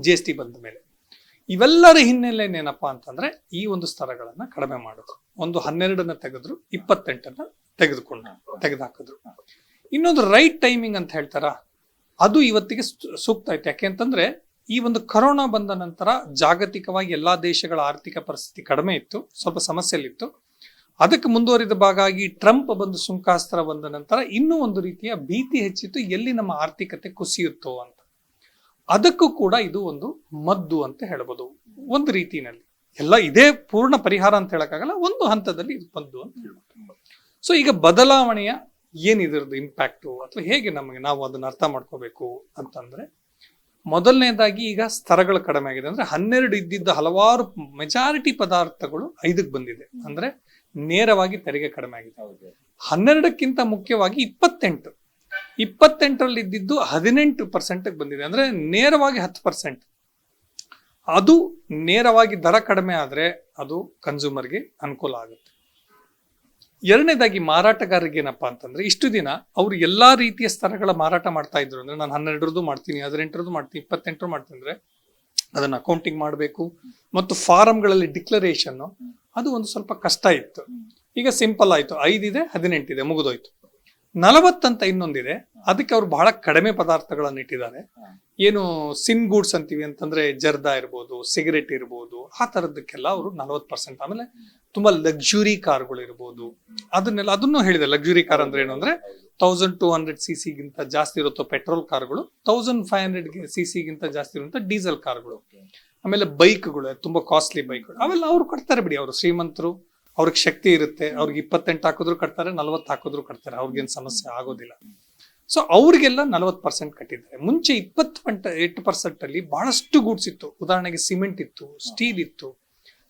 ಜಿ ಎಸ್ ಟಿ ಬಂದ ಮೇಲೆ. ಇವೆಲ್ಲರ ಹಿನ್ನೆಲೆ ಏನಪ್ಪಾ ಅಂತಂದ್ರೆ ಈ ಒಂದು ಸ್ತರಗಳನ್ನ ಕಡಿಮೆ ಮಾಡೋದು. ಒಂದು ಹನ್ನೆರಡನ್ನ ತೆಗೆದ್ರು, ಇಪ್ಪತ್ತೆಂಟನ್ನ ತೆಗೆದುಕೊಂಡು ತೆಗೆದುಹಾಕಿದ್ರು ಇನ್ನೊಂದು ರೈಟ್ ಟೈಮಿಂಗ್ ಅಂತ ಹೇಳ್ತಾರ? ಅದು ಇವತ್ತಿಗೆ ಸೂಕ್ತ ಐತೆ ಯಾಕೆ ಅಂತಂದ್ರೆ ಈ ಒಂದು ಕರೋನಾ ಬಂದ ನಂತರ ಜಾಗತಿಕವಾಗಿ ಎಲ್ಲಾ ದೇಶಗಳ ಆರ್ಥಿಕ ಪರಿಸ್ಥಿತಿ ಕಡಿಮೆ ಇತ್ತು, ಸ್ವಲ್ಪ ಸಮಸ್ಯೆಯಲ್ಲಿತ್ತು. ಅದಕ್ಕೆ ಮುಂದುವರಿದ ಭಾಗ ಆಗಿ ಟ್ರಂಪ್ ಬಂದು ಸುಂಕಾಸ್ತ್ರ ಬಂದ ನಂತರ ಇನ್ನೂ ಒಂದು ರೀತಿಯ ಭೀತಿ ಹೆಚ್ಚಿತ್ತು, ಎಲ್ಲಿ ನಮ್ಮ ಆರ್ಥಿಕತೆ ಕುಸಿಯುತ್ತೋ ಅಂತ. ಅದಕ್ಕೂ ಕೂಡ ಇದು ಒಂದು ಮದ್ದು ಅಂತ ಹೇಳ್ಬೋದು. ಒಂದು ರೀತಿನಲ್ಲಿ ಎಲ್ಲ ಇದೇ ಪೂರ್ಣ ಪರಿಹಾರ ಅಂತ ಹೇಳಕ್ಕಾಗಲ್ಲ, ಒಂದು ಹಂತದಲ್ಲಿ ಇದು ಬಂದು ಅಂತ ಹೇಳ್ಬೋದು. ಸೊ ಈಗ ಬದಲಾವಣೆಯ ಏನಿದ್ರದ್ದು ಇಂಪ್ಯಾಕ್ಟು ಅಥವಾ ಹೇಗೆ ನಮಗೆ ನಾವು ಅದನ್ನು ಅರ್ಥ ಮಾಡ್ಕೋಬೇಕು ಅಂತಂದರೆ ಮೊದಲನೇದಾಗಿ ಈಗ ಸ್ತರಗಳು ಕಡಿಮೆ ಆಗಿದೆ. ಅಂದರೆ ಹನ್ನೆರಡು ಇದ್ದಿದ್ದ ಹಲವಾರು ಮೆಜಾರಿಟಿ ಪದಾರ್ಥಗಳು ಐದಕ್ಕೆ ಬಂದಿದೆ. ಅಂದರೆ ನೇರವಾಗಿ ತೆರಿಗೆ ಕಡಿಮೆ ಆಗಿದೆ. ಹನ್ನೆರಡಕ್ಕಿಂತ ಮುಖ್ಯವಾಗಿ ಇಪ್ಪತ್ತೆಂಟು. ಇಪ್ಪತ್ತೆಂಟರಲ್ಲಿ ಇದ್ದಿದ್ದು ಹದಿನೆಂಟು ಪರ್ಸೆಂಟ್ಗೆ ಬಂದಿದೆ. ಅಂದರೆ ನೇರವಾಗಿ ಹತ್ತು ಪರ್ಸೆಂಟ್ ಅದು ನೇರವಾಗಿ ದರ ಕಡಿಮೆ ಆದರೆ ಅದು ಕನ್ಸ್ಯೂಮರ್ಗೆ ಅನುಕೂಲ ಆಗುತ್ತೆ. ಎರಡನೇದಾಗಿ ಮಾರಾಟಗಾರರಿಗೆ ಏನಪ್ಪಾ ಅಂತಂದ್ರೆ, ಇಷ್ಟು ದಿನ ಅವ್ರು ಎಲ್ಲಾ ರೀತಿಯ ಸ್ತರಗಳ ಮಾರಾಟ ಮಾಡ್ತಾ ಇದ್ರು. ಅಂದ್ರೆ ನಾನು ಹನ್ನೆರಡರದ್ದು ಮಾಡ್ತೀನಿ, ಹದಿನೆಂಟರದ್ದು ಮಾಡ್ತೀನಿ, ಇಪ್ಪತ್ತೆಂಟರು ಮಾಡ್ತೀನಿ ಅಂದ್ರೆ ಅದನ್ನ ಅಕೌಂಟಿಂಗ್ ಮಾಡಬೇಕು. ಮತ್ತು ಫಾರಂಗಳಲ್ಲಿ ಡಿಕ್ಲರೇಷನ್ ಅದು ಒಂದು ಸ್ವಲ್ಪ ಕಷ್ಟ ಇತ್ತು. ಈಗ ಸಿಂಪಲ್ ಆಯ್ತು. ಐದಿದೆ, ಹದಿನೆಂಟಿದೆ, ಮುಗಿದೋಯ್ತು. ನಲವತ್ತಂತ ಇನ್ನೊಂದಿದೆ. ಅದಕ್ಕೆ ಅವ್ರು ಬಹಳ ಕಡಿಮೆ ಪದಾರ್ಥಗಳನ್ನು ಇಟ್ಟಿದ್ದಾರೆ. ಏನು ಸಿನ್ ಗೂಡ್ಸ್ ಅಂತೀವಿ ಅಂತಂದ್ರೆ ಜರ್ದಾ ಇರ್ಬೋದು, ಸಿಗರೆಟ್ ಇರ್ಬೋದು, ಆ ತರದಕ್ಕೆಲ್ಲ ಅವರು ನಲವತ್ತು ಪರ್ಸೆಂಟ್ ಆಮೇಲೆ ತುಂಬಾ ಲಕ್ಸುರಿ ಕಾರ್ಗಳು ಇರ್ಬೋದು. ಅದನ್ನೆಲ್ಲ ಅದನ್ನು ಹೇಳಿದೆ ಲಕ್ಸುರಿ ಕಾರ್ ಅಂದ್ರೆ ಏನು ಅಂದ್ರೆ ತೌಸಂಡ್ ಟೂ ಹಂಡ್ರೆಡ್ ಸಿ ಸಿಗಿಂತ ಜಾಸ್ತಿ ಇರುತ್ತೋ ಪೆಟ್ರೋಲ್ ಕಾರ್ಗಳು ತೌಸಂಡ್ ಫೈವ್ ಹಂಡ್ರೆಡ್ ಸಿ ಸಿಗಿಂತ ಜಾಸ್ತಿ ಇರುವಂತ ಡೀಸೆಲ್ ಕಾರ್ಗಳು ಆಮೇಲೆ ಬೈಕ್ಗಳು ತುಂಬಾ ಕಾಸ್ಟ್ಲಿ ಬೈಕ್ಗಳು ಅವೆಲ್ಲ ಅವ್ರು ಕಟ್ತಾರೆ ಬಿಡಿ, ಅವರು ಶ್ರೀಮಂತರು, ಅವ್ರಿಗೆ ಶಕ್ತಿ ಇರುತ್ತೆ, ಅವ್ರಿಗೆ ಇಪ್ಪತ್ತೆಂಟು ಹಾಕಿದ್ರು ಕಟ್ತಾರೆ, ನಲವತ್ತು ಹಾಕಿದ್ರು ಕಟ್ತಾರೆ, ಅವ್ರಿಗೇನು ಸಮಸ್ಯೆ ಆಗೋದಿಲ್ಲ. ಸೊ ಅವ್ರಿಗೆಲ್ಲ ನಲವತ್ತು ಪರ್ಸೆಂಟ್ ಕಟ್ಟಿದ್ದಾರೆ. ಮುಂಚೆ ಇಪ್ಪತ್ತು ಪಂಟ ಎಂಟು ಪರ್ಸೆಂಟ್ ಅಲ್ಲಿ ಬಹಳಷ್ಟು ಗೂಡ್ಸ್ ಇತ್ತು. ಉದಾಹರಣೆಗೆ ಸಿಮೆಂಟ್ ಇತ್ತು ಸ್ಟೀಲ್ ಇತ್ತು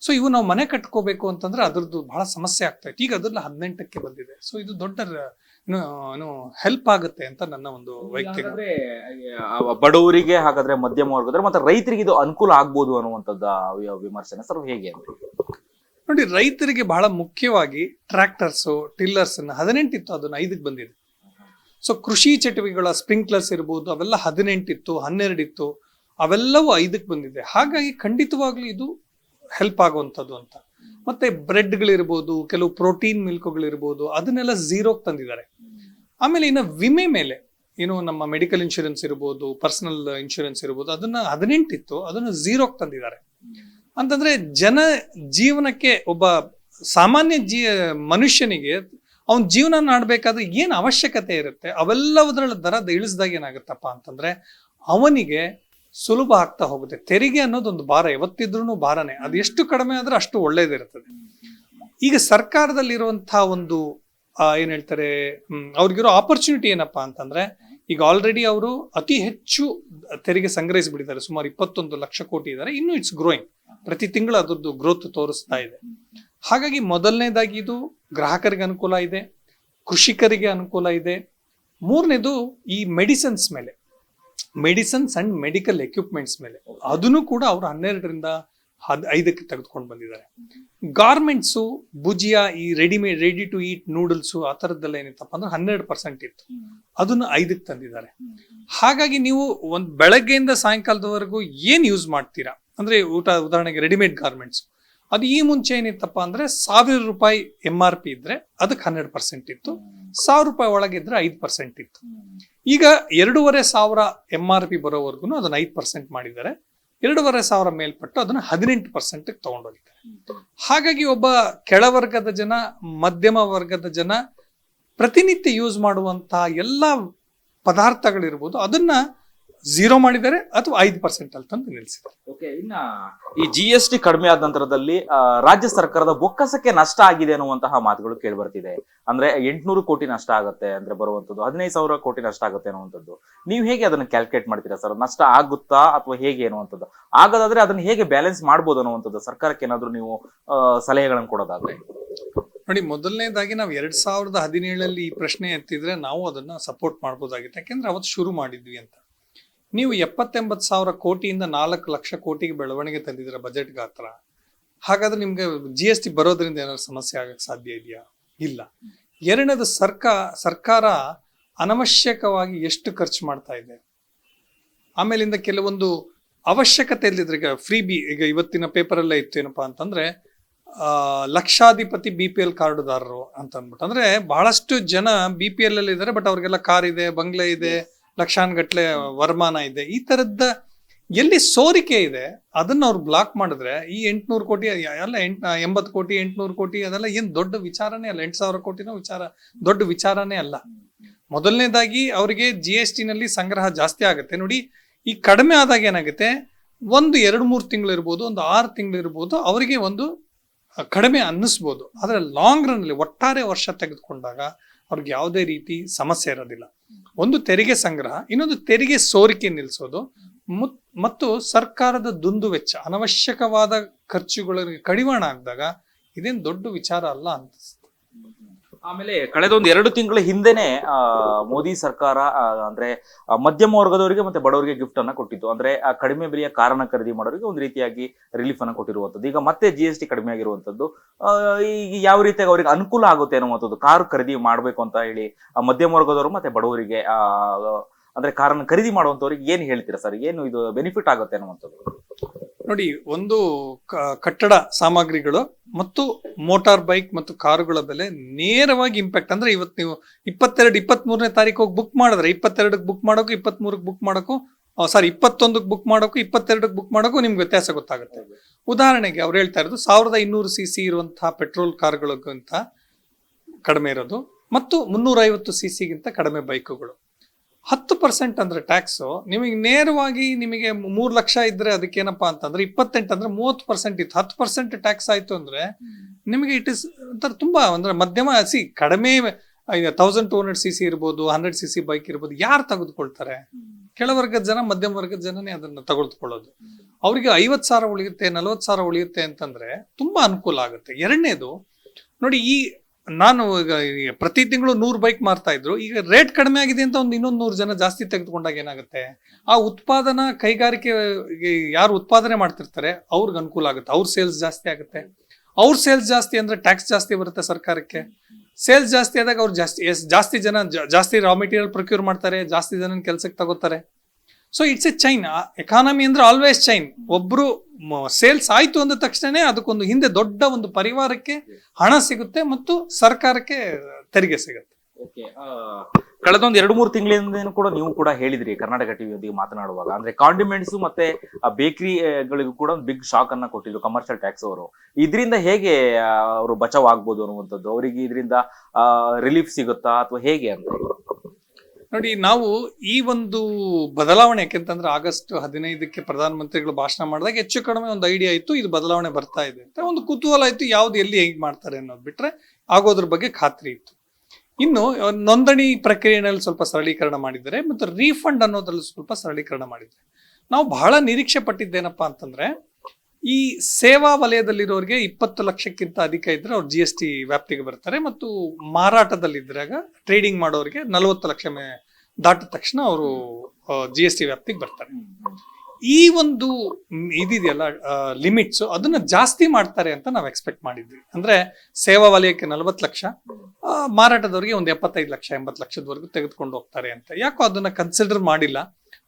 ಸೊ ಇವು ನಾವು ಮನೆ ಕಟ್ಕೋಬೇಕು ಅಂತಂದ್ರೆ ಅದ್ರದ್ದು ಬಹಳ ಸಮಸ್ಯೆ ಆಗ್ತಾ ಇತ್ತು. ಈಗ ಅದ್ರಲ್ಲಿ ಹದಿನೆಂಟಕ್ಕೆ ಬಂದಿದೆ. ಸೊ ಇದು ದೊಡ್ಡ ಏನು ಹೆಲ್ಪ್ ಆಗುತ್ತೆ ಅಂತ ನನ್ನ ಒಂದು ವೈಯಕ್ತಿಕ ಬಡವರಿಗೆ ಹಾಗಾದ್ರೆ ಮಧ್ಯಮ ವರ್ಗದ್ರೆ ಮತ್ತೆ ರೈತರಿಗೆ ಇದು ಅನುಕೂಲ ಆಗ್ಬೋದು ಅನ್ನುವಂಥದ್ದು ವಿ- ವಿಮರ್ಶನೆ ಸರ್ ಹೇಗೆ ನೋಡಿ ರೈತರಿಗೆ ಬಹಳ ಮುಖ್ಯವಾಗಿ ಟ್ರ್ಯಾಕ್ಟರ್ಸ್ ಟಿಲ್ಲರ್ಸ್ ಹದಿನೆಂಟಿತ್ತು ಅದನ್ನ ಐದಕ್ಕೆ ಬಂದಿದೆ. ಸೊ ಕೃಷಿ ಚಟುವಟಿಕೆಗಳ ಸ್ಪ್ರಿಂಕ್ಲರ್ಸ್ ಇರ್ಬೋದು ಅವೆಲ್ಲ ಹದಿನೆಂಟಿತ್ತು ಹನ್ನೆರಡಿತ್ತು ಅವೆಲ್ಲವೂ ಐದಕ್ಕೆ ಬಂದಿದೆ. ಹಾಗಾಗಿ ಖಂಡಿತವಾಗ್ಲೂ ಇದು ಹೆಲ್ಪ್ ಆಗುವಂಥದ್ದು ಅಂತ. ಮತ್ತೆ ಬ್ರೆಡ್ಗಳಿರ್ಬೋದು, ಕೆಲವು ಪ್ರೋಟೀನ್ ಮಿಲ್ಕ್ಗಳಿರ್ಬೋದು, ಅದನ್ನೆಲ್ಲ ಝೀರೋಗೆ ತಂದಿದ್ದಾರೆ. ಆಮೇಲೆ ಇನ್ನು ವಿಮೆ ಮೇಲೆ, ಏನು ನಮ್ಮ ಮೆಡಿಕಲ್ ಇನ್ಶೂರೆನ್ಸ್ ಇರ್ಬೋದು, ಪರ್ಸನಲ್ ಇನ್ಶೂರೆನ್ಸ್ ಇರ್ಬೋದು, ಅದನ್ನ ಹದಿನೆಂಟಿತ್ತು, ಅದನ್ನ ಝೀರೋಗೆ ತಂದಿದ್ದಾರೆ. ಅಂತಂದ್ರೆ ಜನ ಜೀವನಕ್ಕೆ ಒಬ್ಬ ಸಾಮಾನ್ಯ ಜೀ, ಮನುಷ್ಯನಿಗೆ ಅವನ ಜೀವನ ಆಡ್ಬೇಕಾದ್ರೆ ಏನು ಅವಶ್ಯಕತೆ ಇರುತ್ತೆ, ಅವೆಲ್ಲವುದ್ರಲ್ಲಿ ದರ ಇಳಿಸಿದಾಗ ಏನಾಗುತ್ತಪ್ಪ ಅಂತಂದ್ರೆ ಅವನಿಗೆ ಸುಲಭ ಆಗ್ತಾ ಹೋಗುತ್ತೆ. ತೆರಿಗೆ ಅನ್ನೋದೊಂದು ಭಾರ ಯಾವತ್ತಿದ್ರೂ ಭಾರನೇ. ಅದು ಎಷ್ಟು ಕಡಿಮೆ ಆದ್ರೆ ಅಷ್ಟು ಒಳ್ಳೇದಿರ್ತದೆ ಈಗ ಸರ್ಕಾರದಲ್ಲಿರುವಂತಹ ಒಂದು ಏನ್ ಹೇಳ್ತಾರೆ ಅವ್ರಿಗಿರೋ ಆಪರ್ಚುನಿಟಿ ಏನಪ್ಪಾ ಅಂತಂದ್ರೆ, ಈಗ ಆಲ್ರೆಡಿ ಅವರು ಅತಿ ಹೆಚ್ಚು ತೆರಿಗೆ ಸಂಗ್ರಹಿಸಿಬಿಟ್ಟಿದ್ದಾರೆ. ಸುಮಾರು ಇಪ್ಪತ್ತೊಂದು ಲಕ್ಷ ಕೋಟಿ ಇದ್ದಾರೆ. ಇನ್ನು ಇಟ್ಸ್ ಗ್ರೋಯಿಂಗ್ ಪ್ರತಿ ತಿಂಗಳು ಅದರದ್ದು ಗ್ರೋತ್ ತೋರಿಸ್ತಾ ಇದೆ. ಹಾಗಾಗಿ ಮೊದಲನೇದಾಗಿ ಇದು ಗ್ರಾಹಕರಿಗೆ ಅನುಕೂಲ ಇದೆ, ಕೃಷಿಕರಿಗೆ ಅನುಕೂಲ ಇದೆ. ಮೂರನೇದು ಈ ಮೆಡಿಸಿನ್ಸ್ ಮೇಲೆ. ಮೆಡಿಸಿನ್ಸ್ ಅಂಡ್ ಮೆಡಿಕಲ್ ಎಕ್ವಿಪ್ಮೆಂಟ್ಸ್ ಮೇಲೆ. ಅದನ್ನು ಕೂಡ ಅವರು ಹನ್ನೆರಡರಿಂದ ಹದ್ ಐದಕ್ಕೆ ತೆಗೆದುಕೊಂಡು ಬಂದಿದ್ದಾರೆ. ಗಾರ್ಮೆಂಟ್ಸು ಭುಜಿಯಾ ಈ readymade ready to eat noodles ಆ ಥರದ್ದೆಲ್ಲ ಏನಿತ್ತಪ್ಪ ಅಂದ್ರೆ ಹನ್ನೆರಡು ಪರ್ಸೆಂಟ್ ಇತ್ತು. ಅದನ್ನು ಐದಕ್ಕೆ ತಂದಿದ್ದಾರೆ. ಹಾಗಾಗಿ ನೀವು ಒಂದು ಬೆಳಗ್ಗೆಯಿಂದ ಸಾಯಂಕಾಲದವರೆಗೂ ಏನು ಯೂಸ್ ಮಾಡ್ತೀರಾ? ಅಂದ್ರೆ ಊಟ, ಉದಾಹರಣೆಗೆ ರೆಡಿಮೇಡ್ ಗಾರ್ಮೆಂಟ್ಸ್ ಅದು ಈ ಮುಂಚೆ ಏನಿತ್ತಪ್ಪ ಅಂದ್ರೆ ಸಾವಿರ ರೂಪಾಯಿ ಎಂ ಆರ್ ಪಿ ಇದ್ರೆ ಅದಕ್ಕೆ ಹನ್ನೆರಡು ಪರ್ಸೆಂಟ್ ಇತ್ತು. ಸಾವಿರ ರೂಪಾಯಿ ಒಳಗಿದ್ರೆ ಐದು ಪರ್ಸೆಂಟ್ ಇತ್ತು. ಈಗ ಎರಡೂವರೆ ಸಾವಿರ ಎಂ ಆರ್ ಪಿ ಬರೋವರೆಗೂ ಅದನ್ನ ಐದು ಪರ್ಸೆಂಟ್ ಮಾಡಿದ್ದಾರೆ. ಎರಡೂವರೆ ಸಾವಿರ ಮೇಲ್ಪಟ್ಟು ಅದನ್ನ ಹದಿನೆಂಟು ಪರ್ಸೆಂಟ್ ತಗೊಂಡೋಗಿದ್ದಾರೆ. ಹಾಗಾಗಿ ಒಬ್ಬ ಕೆಳವರ್ಗದ ಜನ, ಮಧ್ಯಮ ವರ್ಗದ ಜನ ಪ್ರತಿನಿತ್ಯ ಯೂಸ್ ಮಾಡುವಂತಹ ಎಲ್ಲ ಪದಾರ್ಥಗಳಿರ್ಬೋದು, ಅದನ್ನ ಝೀರೋ ಮಾಡಿದ್ದಾರೆ ಅಥವಾ ಐದು ಪರ್ಸೆಂಟ್ ಅಲ್ಲಿ ತಂದು ನಿಲ್ಲಿಸಿದ್ದಾರೆ. ಓಕೆ ಇನ್ನ ಈ ಜಿ ಎಸ್ ಟಿ ಕಡಿಮೆ ಆದ ನಂತರದಲ್ಲಿ ಆ, ರಾಜ್ಯ ಸರ್ಕಾರದ ಬೊಕ್ಕಸಕ್ಕೆ ನಷ್ಟ ಆಗಿದೆ ಅನ್ನುವಂತಹ ಮಾತುಗಳು ಕೇಳಿ ಬರ್ತಿದೆ ಅಂದ್ರೆ ಎಂಟ್ನೂರು ಕೋಟಿ ನಷ್ಟ ಆಗುತ್ತೆ ಅಂದ್ರೆ ಬರುವಂತದ್ದು ಹದಿನೈದು ಸಾವಿರ ಕೋಟಿ ನಷ್ಟ ಆಗುತ್ತೆ ಅನ್ನುವಂಥದ್ದು. ನೀವು ಹೇಗೆ ಅದನ್ನ ಕ್ಯಾಲ್ಕುಲೇಟ್ ಮಾಡ್ತೀರಾ ಸರ್? ನಷ್ಟ ಆಗುತ್ತಾ ಅಥವಾ ಹೇಗೆ ಅನ್ನುವಂಥದ್ದು? ಆಗದಾದ್ರೆ ಅದನ್ನ ಹೇಗೆ ಬ್ಯಾಲೆನ್ಸ್ ಮಾಡ್ಬೋದು ಅನ್ನುವಂಥದ್ದು ಸರ್ಕಾರಕ್ಕೆ ಏನಾದ್ರು ನೀವು ಆ, ಸಲಹೆಗಳನ್ನು ಕೊಡೋದಾದ್ರೆ. ನೋಡಿ ಮೊದಲನೇದಾಗಿ ನಾವು ಎರಡ್ ಸಾವಿರದ ಹದಿನೇಳಲ್ಲಿ ಈ ಪ್ರಶ್ನೆ ಎತ್ತಿದ್ರೆ ನಾವು ಅದನ್ನ ಸಪೋರ್ಟ್ ಮಾಡ್ಬೋದಾಗಿತ್ತು. ಯಾಕೆಂದ್ರೆ ಅವತ್ತು ಶುರು ಮಾಡಿದ್ವಿ ಅಂತ. ನೀವು ಎಪ್ಪತ್ತೆಂಬತ್ತು ಸಾವಿರ ಕೋಟಿಯಿಂದ ನಾಲ್ಕು ಲಕ್ಷ ಕೋಟಿಗೆ ಬೆಳವಣಿಗೆ ತಂದಿದ್ದೀರ ಬಜೆಟ್ ಗಾತ್ರ. ಹಾಗಾದ್ರೆ ನಿಮ್ಗೆ ಜಿ ಎಸ್ ಟಿ ಬರೋದ್ರಿಂದ ಏನಾದ್ರು ಸಮಸ್ಯೆ ಆಗಕ್ಕೆ ಸಾಧ್ಯ ಇದೆಯಾ? ಇಲ್ಲ. ಎರಡನೇದು ಸರ್ಕಾರ ಸರ್ಕಾರ ಅನವಶ್ಯಕವಾಗಿ ಎಷ್ಟು ಖರ್ಚು ಮಾಡ್ತಾ ಇದೆ? ಆಮೇಲಿಂದ ಕೆಲವೊಂದು ಅವಶ್ಯಕತೆ ಇಲ್ಲದಿದ್ರೆ ಈಗ ಫ್ರೀ ಬಿ ಈಗ ಇವತ್ತಿನ ಪೇಪರಲ್ಲೇ ಇತ್ತು ಏನಪ್ಪಾ ಅಂತಂದ್ರೆ ಲಕ್ಷಾಧಿಪತಿ ಬಿ ಪಿ ಎಲ್ ಕಾರ್ಡುದಾರರು ಅಂತ ಅಂದ್ಬಿಟ್ಟು ಅಂದ್ರೆ ಬಹಳಷ್ಟು ಜನ ಬಿ ಪಿ ಎಲ್ ಅಲ್ಲಿ ಇದ್ದಾರೆ ಬಟ್ ಅವ್ರಿಗೆಲ್ಲ ಕಾರ್ ಇದೆ, ಬಂಗ್ಲೆ ಇದೆ ಲಕ್ಷಾನ್ಗಟ್ಲೆ ವರಮಾನ ಇದೆ. ಈ ತರದ್ದ ಎಲ್ಲಿ ಸೋರಿಕೆ ಇದೆ, ಅದನ್ನ ಅವ್ರು ಬ್ಲಾಕ್ ಮಾಡಿದ್ರೆ ಈ ಎಂಟ್ನೂರು ಕೋಟಿ ಎಲ್ಲ ಎಂಟ್, ಎಂಬತ್ತು ಕೋಟಿ, ಎಂಟ್ನೂರು ಕೋಟಿ, ಅದೆಲ್ಲ ಏನ್ ದೊಡ್ಡ ವಿಚಾರನೇ ಅಲ್ಲ. ಎಂಟು ಸಾವಿರ ಕೋಟಿನೂ ವಿಚಾರ, ದೊಡ್ಡ ವಿಚಾರನೇ ಅಲ್ಲ. ಮೊದಲನೇದಾಗಿ ಅವರಿಗೆ ಜಿ ಎಸ್ ಟಿನಲ್ಲಿ ಸಂಗ್ರಹ ಜಾಸ್ತಿ ಆಗುತ್ತೆ. ನೋಡಿ, ಈ ಕಡಿಮೆ ಆದಾಗ ಏನಾಗುತ್ತೆ? ಒಂದು ಎರಡು ಮೂರು ತಿಂಗಳು ಇರ್ಬೋದು, ಒಂದು ಆರು ತಿಂಗಳು ಇರ್ಬೋದು, ಅವರಿಗೆ ಒಂದು ಕಡಿಮೆ ಅನ್ನಿಸ್ಬೋದು. ಆದರೆ ಲಾಂಗ್ ರನ್ನಲ್ಲಿ ಒಟ್ಟಾರೆ ವರ್ಷ ತೆಗೆದುಕೊಂಡಾಗ ಅವ್ರಿಗೆ ಯಾವುದೇ ರೀತಿ ಸಮಸ್ಯೆ ಇರೋದಿಲ್ಲ. ಒಂದು ತೆರಿಗೆ ಸಂಗ್ರಹ, ಇನ್ನೊಂದು ತೆರಿಗೆ ಸೋರಿಕೆ ನಿಲ್ಲಿಸೋದು ಮತ್ತು ಸರ್ಕಾರದ ದುಂದು ವೆಚ್ಚ, ಅನವಶ್ಯಕವಾದ ಖರ್ಚುಗಳಿಗೆ ಕಡಿವಾಣ ಆಗಿದಾಗ ಇದೇನು ದೊಡ್ಡ ವಿಚಾರ ಅಲ್ಲ ಅಂತ ಆಮೇಲೆ ಕಳೆದ ಒಂದು ಎರಡು ತಿಂಗಳ ಹಿಂದೆನೆ ಮೋದಿ ಸರ್ಕಾರ ಅಂದ್ರೆ ಮಧ್ಯಮ ವರ್ಗದವರಿಗೆ ಮತ್ತೆ ಬಡವರಿಗೆ ಗಿಫ್ಟ್ ಅನ್ನ ಕೊಟ್ಟಿತ್ತು. ಅಂದ್ರೆ, ಆ, ಕಡಿಮೆ ಬೆಲೆಯ ಕಾರನ್ನ ಖರೀದಿ ಮಾಡೋರಿಗೆ ಒಂದು ರೀತಿಯಾಗಿ ರಿಲೀಫ್ ಅನ್ನ ಕೊಟ್ಟಿರುವಂತದ್ದು ಈಗ ಮತ್ತೆ ಜಿ ಎಸ್ ಟಿ ಕಡಿಮೆ ಆಗಿರುವಂತದ್ದು ಈಗ ಯಾವ ರೀತಿಯಾಗಿ ಅವರಿಗೆ ಅನುಕೂಲ ಆಗುತ್ತೆ ಅನ್ನುವಂಥದ್ದು, ಕಾರು ಖರೀದಿ ಮಾಡ್ಬೇಕು ಅಂತ ಹೇಳಿ ಮಧ್ಯಮ ವರ್ಗದವರು ಮತ್ತೆ ಬಡವರಿಗೆ ಅಂದ್ರೆ ಕಾರನ್ನು ಖರೀದಿ ಮಾಡುವಂತವ್ರಿಗೆ ಏನ್ ಹೇಳ್ತೀರಾ ಸರ್? ಏನು ಇದು ಬೆನಿಫಿಟ್ ಆಗುತ್ತೆ ಅನ್ನುವಂಥದ್ದು? ನೋಡಿ, ಒಂದು ಕಟ್ಟಡ ಸಾಮಗ್ರಿಗಳು ಮತ್ತು ಮೋಟಾರ್ ಬೈಕ್ ಮತ್ತು ಕಾರುಗಳ ಬೆಲೆ ನೇರವಾಗಿ ಇಂಪ್ಯಾಕ್ಟ್ ಅಂದ್ರೆ ಇವತ್ತು ನೀವು ಇಪ್ಪತ್ತೆರಡು ಇಪ್ಪತ್ತ್ ಮೂರನೇ ತಾರೀಕು ಬುಕ್ ಮಾಡಿದ್ರೆ, ಇಪ್ಪತ್ತೆರಡಕ್ಕೆ ಬುಕ್ ಮಾಡೋಕ್ಕೂ ಇಪ್ಪತ್ತ್ ಮೂರಕ್ಕೆ ಬುಕ್ ಮಾಡೋಕು ಸಾರಿ ಇಪ್ಪತ್ತೊಂದಕ್ಕೆ ಬುಕ್ ಮಾಡೋಕ್ಕೂ ಇಪ್ಪತ್ತೆರಡಕ್ಕೆ ಬುಕ್ ಮಾಡೋಕು ನಿಮ್ಗೆ ವ್ಯತ್ಯಾಸ ಗೊತ್ತಾಗುತ್ತೆ. ಉದಾಹರಣೆಗೆ ಅವ್ರು ಹೇಳ್ತಾ ಇರೋದು ಸಾವಿರದ ಇನ್ನೂರು ಸಿ ಸಿ ಇರುವಂತಹ ಪೆಟ್ರೋಲ್ ಕಾರ್ಗಳಿಗಿಂತ ಕಡಿಮೆ ಇರೋದು ಮತ್ತು ಮುನ್ನೂರೈವತ್ತು ಸಿ ಸಿಗಿಂತ ಕಡಿಮೆ ಬೈಕುಗಳು ಹತ್ತು ಪರ್ಸೆಂಟ್ ಅಂದ್ರೆ ಟ್ಯಾಕ್ಸು ನಿಮಗೆ ನೇರವಾಗಿ ನಿಮಗೆ ಮೂರು ಲಕ್ಷ ಇದ್ರೆ ಅದಕ್ಕೇನಪ್ಪ ಅಂತಂದ್ರೆ ಇಪ್ಪತ್ತೆಂಟು ಅಂದ್ರೆ ಮೂವತ್ತು ಪರ್ಸೆಂಟ್ ಇತ್ತು. ಹತ್ತು ಪರ್ಸೆಂಟ್ ಟ್ಯಾಕ್ಸ್ ಆಯ್ತು ಅಂದ್ರೆ ನಿಮಗೆ ಇಟ್ ಇಸ್ ಒಂಥರ ತುಂಬಾ ಅಂದ್ರೆ ಮಧ್ಯಮ ಸಿ ಕಡಿಮೆ thousand two hundred C C ಇರ್ಬೋದು ಹಂಡ್ರೆಡ್ ಸಿ ಸಿ ಬೈಕ್ ಇರ್ಬೋದು ಯಾರು ತೆಗೆದುಕೊಳ್ತಾರೆ? ಕೆಳವರ್ಗದ ಜನ ಮಧ್ಯಮ ವರ್ಗದ ಜನನೇ ಅದನ್ನ ತಗೊಳ್ಕೊಳ್ಳೋದು ಅವರಿಗೆ ಐವತ್ತು ಸಾವಿರ ಉಳಿಯುತ್ತೆ ನಲವತ್ತು ಸಾವಿರ ಉಳಿಯುತ್ತೆ ಅಂತಂದ್ರೆ ತುಂಬಾ ಅನುಕೂಲ ಆಗುತ್ತೆ. ಎರಡನೇದು ನೋಡಿ ಈ ನಾನು ಈಗ ಪ್ರತಿ ತಿಂಗಳು ನೂರು ಬೈಕ್ ಮಾರ್ತಾ ಇದ್ರು. ಈಗ ರೇಟ್ ಕಡಿಮೆ ಆಗಿದೆ ಅಂತ ಒಂದು ಇನ್ನೊಂದು ನೂರು ಜನ ಜಾಸ್ತಿ ತೆಗೆದುಕೊಂಡಾಗ ಏನಾಗುತ್ತೆ? ಆ ಉತ್ಪಾದನಾ ಕೈಗಾರಿಕೆ ಯಾರು ಉತ್ಪಾದನೆ ಮಾಡ್ತಿರ್ತಾರೆ, ಅವ್ರಿಗೆ ಅನುಕೂಲ ಆಗುತ್ತೆ. ಅವ್ರ ಸೇಲ್ಸ್ ಜಾಸ್ತಿ ಆಗುತ್ತೆ. ಅವ್ರ ಸೇಲ್ಸ್ ಜಾಸ್ತಿ ಅಂದ್ರೆ ಟ್ಯಾಕ್ಸ್ ಜಾಸ್ತಿ ಬರುತ್ತೆ ಸರ್ಕಾರಕ್ಕೆ. ಸೇಲ್ಸ್ ಜಾಸ್ತಿ ಆದಾಗ ಅವ್ರು ಜಾಸ್ತಿ ಜಾಸ್ತಿ ಜನ ಜಾಸ್ತಿ ರಾ ಮೆಟೀರಿಯಲ್ ಪ್ರೊಕ್ಯೂರ್ ಮಾಡ್ತಾರೆ, ಜಾಸ್ತಿ ಜನ ಕೆಲಸಕ್ಕೆ ತಗೋತಾರೆ. So it's a chain economy ಅಂದ್ರೆ ಆಲ್ವೇಸ್ ಚೈನ್ ಒಬ್ರು ಸೇಲ್ಸ್ ಆಯ್ತು ಅಂದ ತಕ್ಷಣನೇ ಅದಕ್ಕೊಂದು ಹಿಂದೆ ದೊಡ್ಡ ಒಂದು ಪರಿವಾರಕ್ಕೆ ಹಣ ಸಿಗುತ್ತೆ ಮತ್ತು ಸರ್ಕಾರಕ್ಕೆ ತೆರಿಗೆ ಸಿಗುತ್ತೆ. ಕಳೆದ ಒಂದು ಎರಡು ಮೂರು ತಿಂಗಳಿಂದ ಕೂಡ ನೀವು ಕೂಡ ಹೇಳಿದ್ರಿ ಕರ್ನಾಟಕ ಟಿವಿಯೊಂದಿಗೆ ಮಾತನಾಡುವಾಗ. ಅಂದ್ರೆ ಕಾಂಡಿಮೆಂಟ್ಸ್ ಮತ್ತೆ ಬೇಕರಿಗಳಿಗೂ ಕೂಡ ಒಂದು ಬಿಗ್ ಶಾಕ್ ಅನ್ನ ಕೊಟ್ಟಿದ್ರು ಕಮರ್ಷಿಯಲ್ ಟ್ಯಾಕ್ಸ್ ಅವರು. ಇದರಿಂದ ಹೇಗೆ ಅವರು ಬಚಾವ್ ಆಗ್ಬೋದು ಅನ್ನುವಂಥದ್ದು? ಅವರಿಗೆ ಇದರಿಂದ ರಿಲೀಫ್ ಸಿಗುತ್ತಾ ಅಥವಾ ಹೇಗೆ ಅಂತ? ನೋಡಿ, ನಾವು ಈ ಒಂದು ಬದಲಾವಣೆ ಯಾಕೆಂತಂದ್ರೆ ಆಗಸ್ಟ್ ಹದಿನೈದಕ್ಕೆ ಪ್ರಧಾನಮಂತ್ರಿಗಳು ಭಾಷಣ ಮಾಡಿದಾಗ ಹೆಚ್ಚು ಕಡಿಮೆ ಒಂದು ಐಡಿಯಾ ಇತ್ತು, ಇದು ಬದಲಾವಣೆ ಬರ್ತಾ ಇದೆ ಅಂತ. ಒಂದು ಕುತೂಹಲ ಇತ್ತು, ಯಾವ್ದು ಎಲ್ಲಿ ಹೇಗೆ ಮಾಡ್ತಾರೆ ಅನ್ನೋದು ಬಿಟ್ರೆ ಆಗೋದ್ರ ಬಗ್ಗೆ ಖಾತ್ರಿ ಇತ್ತು. ಇನ್ನು, ನೋಂದಣಿ ಪ್ರಕ್ರಿಯೆನಲ್ಲಿ ಸ್ವಲ್ಪ ಸರಳೀಕರಣ ಮಾಡಿದ್ದಾರೆ, ಮತ್ತು ರೀಫಂಡ್ ಅನ್ನೋದ್ರಲ್ಲಿ ಸ್ವಲ್ಪ ಸರಳೀಕರಣ ಮಾಡಿದ್ದಾರೆ. ನಾವು ಬಹಳ ನಿರೀಕ್ಷೆ ಪಟ್ಟಿದ್ದೇನಪ್ಪ ಅಂತಂದ್ರೆ ಈ ಸೇವಾ ವಲಯದಲ್ಲಿರೋರಿಗೆ ಇಪ್ಪತ್ತು ಲಕ್ಷಕ್ಕಿಂತ ಅಧಿಕ ಇದ್ರೆ ಅವ್ರು ಜಿ ಎಸ್ ಟಿ ವ್ಯಾಪ್ತಿಗೆ ಬರ್ತಾರೆ ಮತ್ತು ಮಾರಾಟದಲ್ಲಿದ್ದಾಗ ಟ್ರೇಡಿಂಗ್ ಮಾಡೋರಿಗೆ ನಲವತ್ತು ಲಕ್ಷ ಮೇ ದಾಟಿದ ತಕ್ಷಣ ಅವರು ಜಿ ಎಸ್ ಟಿ ವ್ಯಾಪ್ತಿಗೆ ಬರ್ತಾರೆ. ಈ ಒಂದು ಇದಿದೆಯಲ್ಲ ಲಿಮಿಟ್ಸ್ ಅದನ್ನ ಜಾಸ್ತಿ ಮಾಡ್ತಾರೆ ಅಂತ ನಾವು ಎಕ್ಸ್ಪೆಕ್ಟ್ ಮಾಡಿದ್ವಿ. ಅಂದ್ರೆ ಸೇವಾ ವಲಯಕ್ಕೆ ನಲವತ್ತು ಲಕ್ಷ ಮಾರಾಟದವರಿಗೆ ಒಂದು ಎಪ್ಪತ್ತೈದು ಲಕ್ಷ, ಎಂಬತ್ತು ಲಕ್ಷದವರೆಗೂ ತೆಗೆದುಕೊಂಡು ಹೋಗ್ತಾರೆ ಅಂತ. ಯಾಕೋ ಅದನ್ನ ಕನ್ಸಿಡರ್ ಮಾಡಿಲ್ಲ.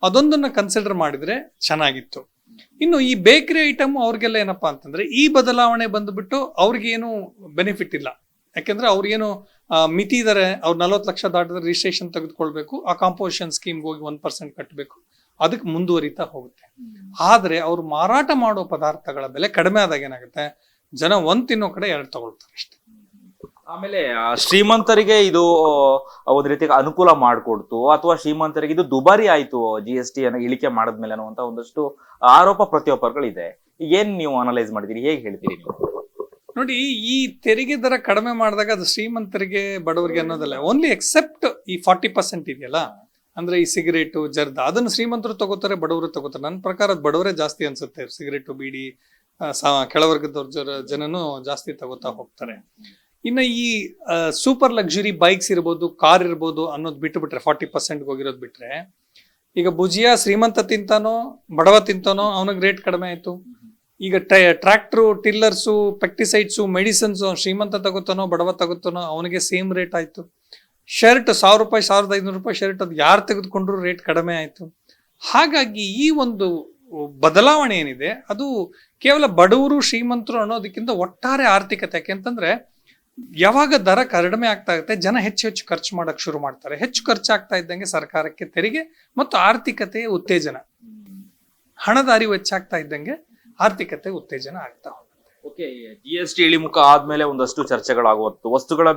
ಅದೊಂದನ್ನ ಕನ್ಸಿಡರ್ ಮಾಡಿದ್ರೆ ಚೆನ್ನಾಗಿತ್ತು. ಇನ್ನು ಈ ಬೇಕರಿ ಐಟಮ್ ಅವ್ರಿಗೆಲ್ಲ ಏನಪ್ಪಾ ಅಂತಂದ್ರೆ ಈ ಬದಲಾವಣೆ ಬಂದ್ಬಿಟ್ಟು ಅವ್ರಿಗೇನು ಬೆನಿಫಿಟ್ ಇಲ್ಲ. ಯಾಕೆಂದ್ರೆ ಅವ್ರಿಗೇನು ಮಿತಿ ಇದಾರೆ ಅವ್ರು ನಲವತ್ತು ಲಕ್ಷ ದಾಟಿದ್ರೆ ರಿಜಿಸ್ಟ್ರೇಷನ್ ತೆಗೆದುಕೊಳ್ಬೇಕು ಆ ಕಾಂಪೋಸಿಷನ್ ಸ್ಕೀಮ್ಗೆ ಹೋಗಿ ಒಂದ್ ಪರ್ಸೆಂಟ್ ಕಟ್ಟಬೇಕು ಅದಕ್ಕೆ ಮುಂದುವರಿತಾ ಹೋಗುತ್ತೆ. ಆದ್ರೆ ಅವ್ರು ಮಾರಾಟ ಮಾಡೋ ಪದಾರ್ಥಗಳ ಬೆಲೆ ಕಡಿಮೆ ಆದಾಗ ಏನಾಗುತ್ತೆ ಜನ ಒಂದ್ ತಿನ್ನೋ ಕಡೆ ಎರಡು ತಗೊಳ್ತಾರೆ ಅಷ್ಟೇ. ಆಮೇಲೆ ಶ್ರೀಮಂತರಿಗೆ ಇದು ಒಂದು ರೀತಿಯಾಗಿ ಅನುಕೂಲ ಮಾಡಿಕೊಡ್ತು. ಅಥವಾ ಶ್ರೀಮಂತರಿಗೆ ಇದು ದುಬಾರಿ ಆಯ್ತು ಜಿ ಎಸ್ ಟಿ ಅನ್ನ ಇಳಿಕೆ ಮಾಡಿದ್ಮೇಲೆ ಅನ್ನುವಂತ ಒಂದಷ್ಟು ಆರೋಪ ಪ್ರತ್ಯಾರೋಪಗಳಿದೆ ಏನ್ ನೀವು ಅನಲೈಸ್ ಮಾಡಿದಿರಿ ಹೇಗೆ ಹೇಳ್ತೀರಿ ನೋಡಿ, ಈ ತೆರಿಗೆ ದರ ಕಡಿಮೆ ಮಾಡಿದಾಗ ಅದು ಶ್ರೀಮಂತರಿಗೆ, ಬಡವರಿಗೆ ಅನ್ನೋದಲ್ಲ. ಓನ್ಲಿ ಎಕ್ಸೆಪ್ಟ್ ಈ ಫಾರ್ಟಿ ಪರ್ಸೆಂಟ್ ಇದೆಯಲ್ಲ? ಅಂದ್ರೆ ಈ ಸಿಗರೇಟು, ಜರ್ದ, ಅದನ್ನು ಶ್ರೀಮಂತರು ತಗೋತಾರೆ, ಬಡವರು ತಗೋತಾರೆ. ನನ್ನ ಪ್ರಕಾರ ಬಡವರೇ ಜಾಸ್ತಿ ಅನ್ಸುತ್ತೆ. ಸಿಗರೇಟು, ಬೀಡಿ ಸಾ- ಕೆಳವರ್ಗದವ್ರ ಜನನು ಜಾಸ್ತಿ ತಗೋತಾ ಹೋಗ್ತಾರೆ. ಇನ್ನು ಈ ಸೂಪರ್ ಲಕ್ಸುರಿ ಬೈಕ್ಸ್ ಇರ್ಬೋದು ಕಾರ್ ಇರ್ಬೋದು ಅನ್ನೋದು ಬಿಟ್ಟು ಬಿಟ್ರೆ ಫಾರ್ಟಿ ಪರ್ಸೆಂಟ್ಗೆ ಹೋಗಿರೋದು ಬಿಟ್ರೆ, ಈಗ ಭುಜಿಯಾ ಶ್ರೀಮಂತ ತಿಂತಾನೋ, ಬಡವ ತಿಂತಾನೋ, ಅವನಿಗೆ ರೇಟ್ ಕಡಿಮೆ ಆಯಿತು. ಈಗ ಟ್ರ್ಯಾಕ್ಟ್ರು ಟಿಲ್ಲರ್ಸು ಪೆಕ್ಟಿಸೈಡ್ಸು ಮೆಡಿಸನ್ಸು ಶ್ರೀಮಂತ ತಗೋತಾನೋ, ಬಡವ ತಗೋತಾನೋ, ಅವನಿಗೆ ಸೇಮ್ ರೇಟ್ ಆಯಿತು. ಶರ್ಟ್ ಸಾವಿರ ರೂಪಾಯಿ, ಸಾವಿರದ ಐನೂರು ರೂಪಾಯಿ ಶರ್ಟ್ ಅದು ಯಾರು ತೆಗೆದುಕೊಂಡ್ರು ರೇಟ್ ಕಡಿಮೆ ಆಯಿತು. ಹಾಗಾಗಿ ಈ ಒಂದು ಬದಲಾವಣೆ ಏನಿದೆ, ಅದು ಕೇವಲ ಬಡವರು ಶ್ರೀಮಂತರು ಅನ್ನೋದಕ್ಕಿಂತ ಒಟ್ಟಾರೆ ಆರ್ಥಿಕತೆ ಯಾಕೆಂತಂದ್ರೆ ಯಾವಾಗ ದರ ಕಡಿಮೆ ಆಗ್ತಾ ಇರುತ್ತೆ ಜನ ಹೆಚ್ಚು ಹೆಚ್ಚು ಖರ್ಚು ಮಾಡಕ್ ಶುರು ಮಾಡ್ತಾರೆ. ಹೆಚ್ಚು ಖರ್ಚಾಗ್ತಾ ಇದ್ದಂಗೆ ಸರ್ಕಾರಕ್ಕೆ ತೆರಿಗೆ ಮತ್ತು ಆರ್ಥಿಕತೆಯ ಉತ್ತೇಜನ. ಹಣದ ಅರಿವು ಹೆಚ್ಚಾಗ್ತಾ ಇದ್ದಂಗೆ ಆರ್ಥಿಕತೆ ಉತ್ತೇಜನ ಆಗ್ತಾ ಓಕೆ ಜಿ ಎಸ್ ಟಿ ಇಳಿಮುಖ ಆದ್ಮೇಲೆ ಒಂದಷ್ಟು ಚರ್ಚೆಗಳಾಗುವತ್ತು ವಸ್ತುಗಳ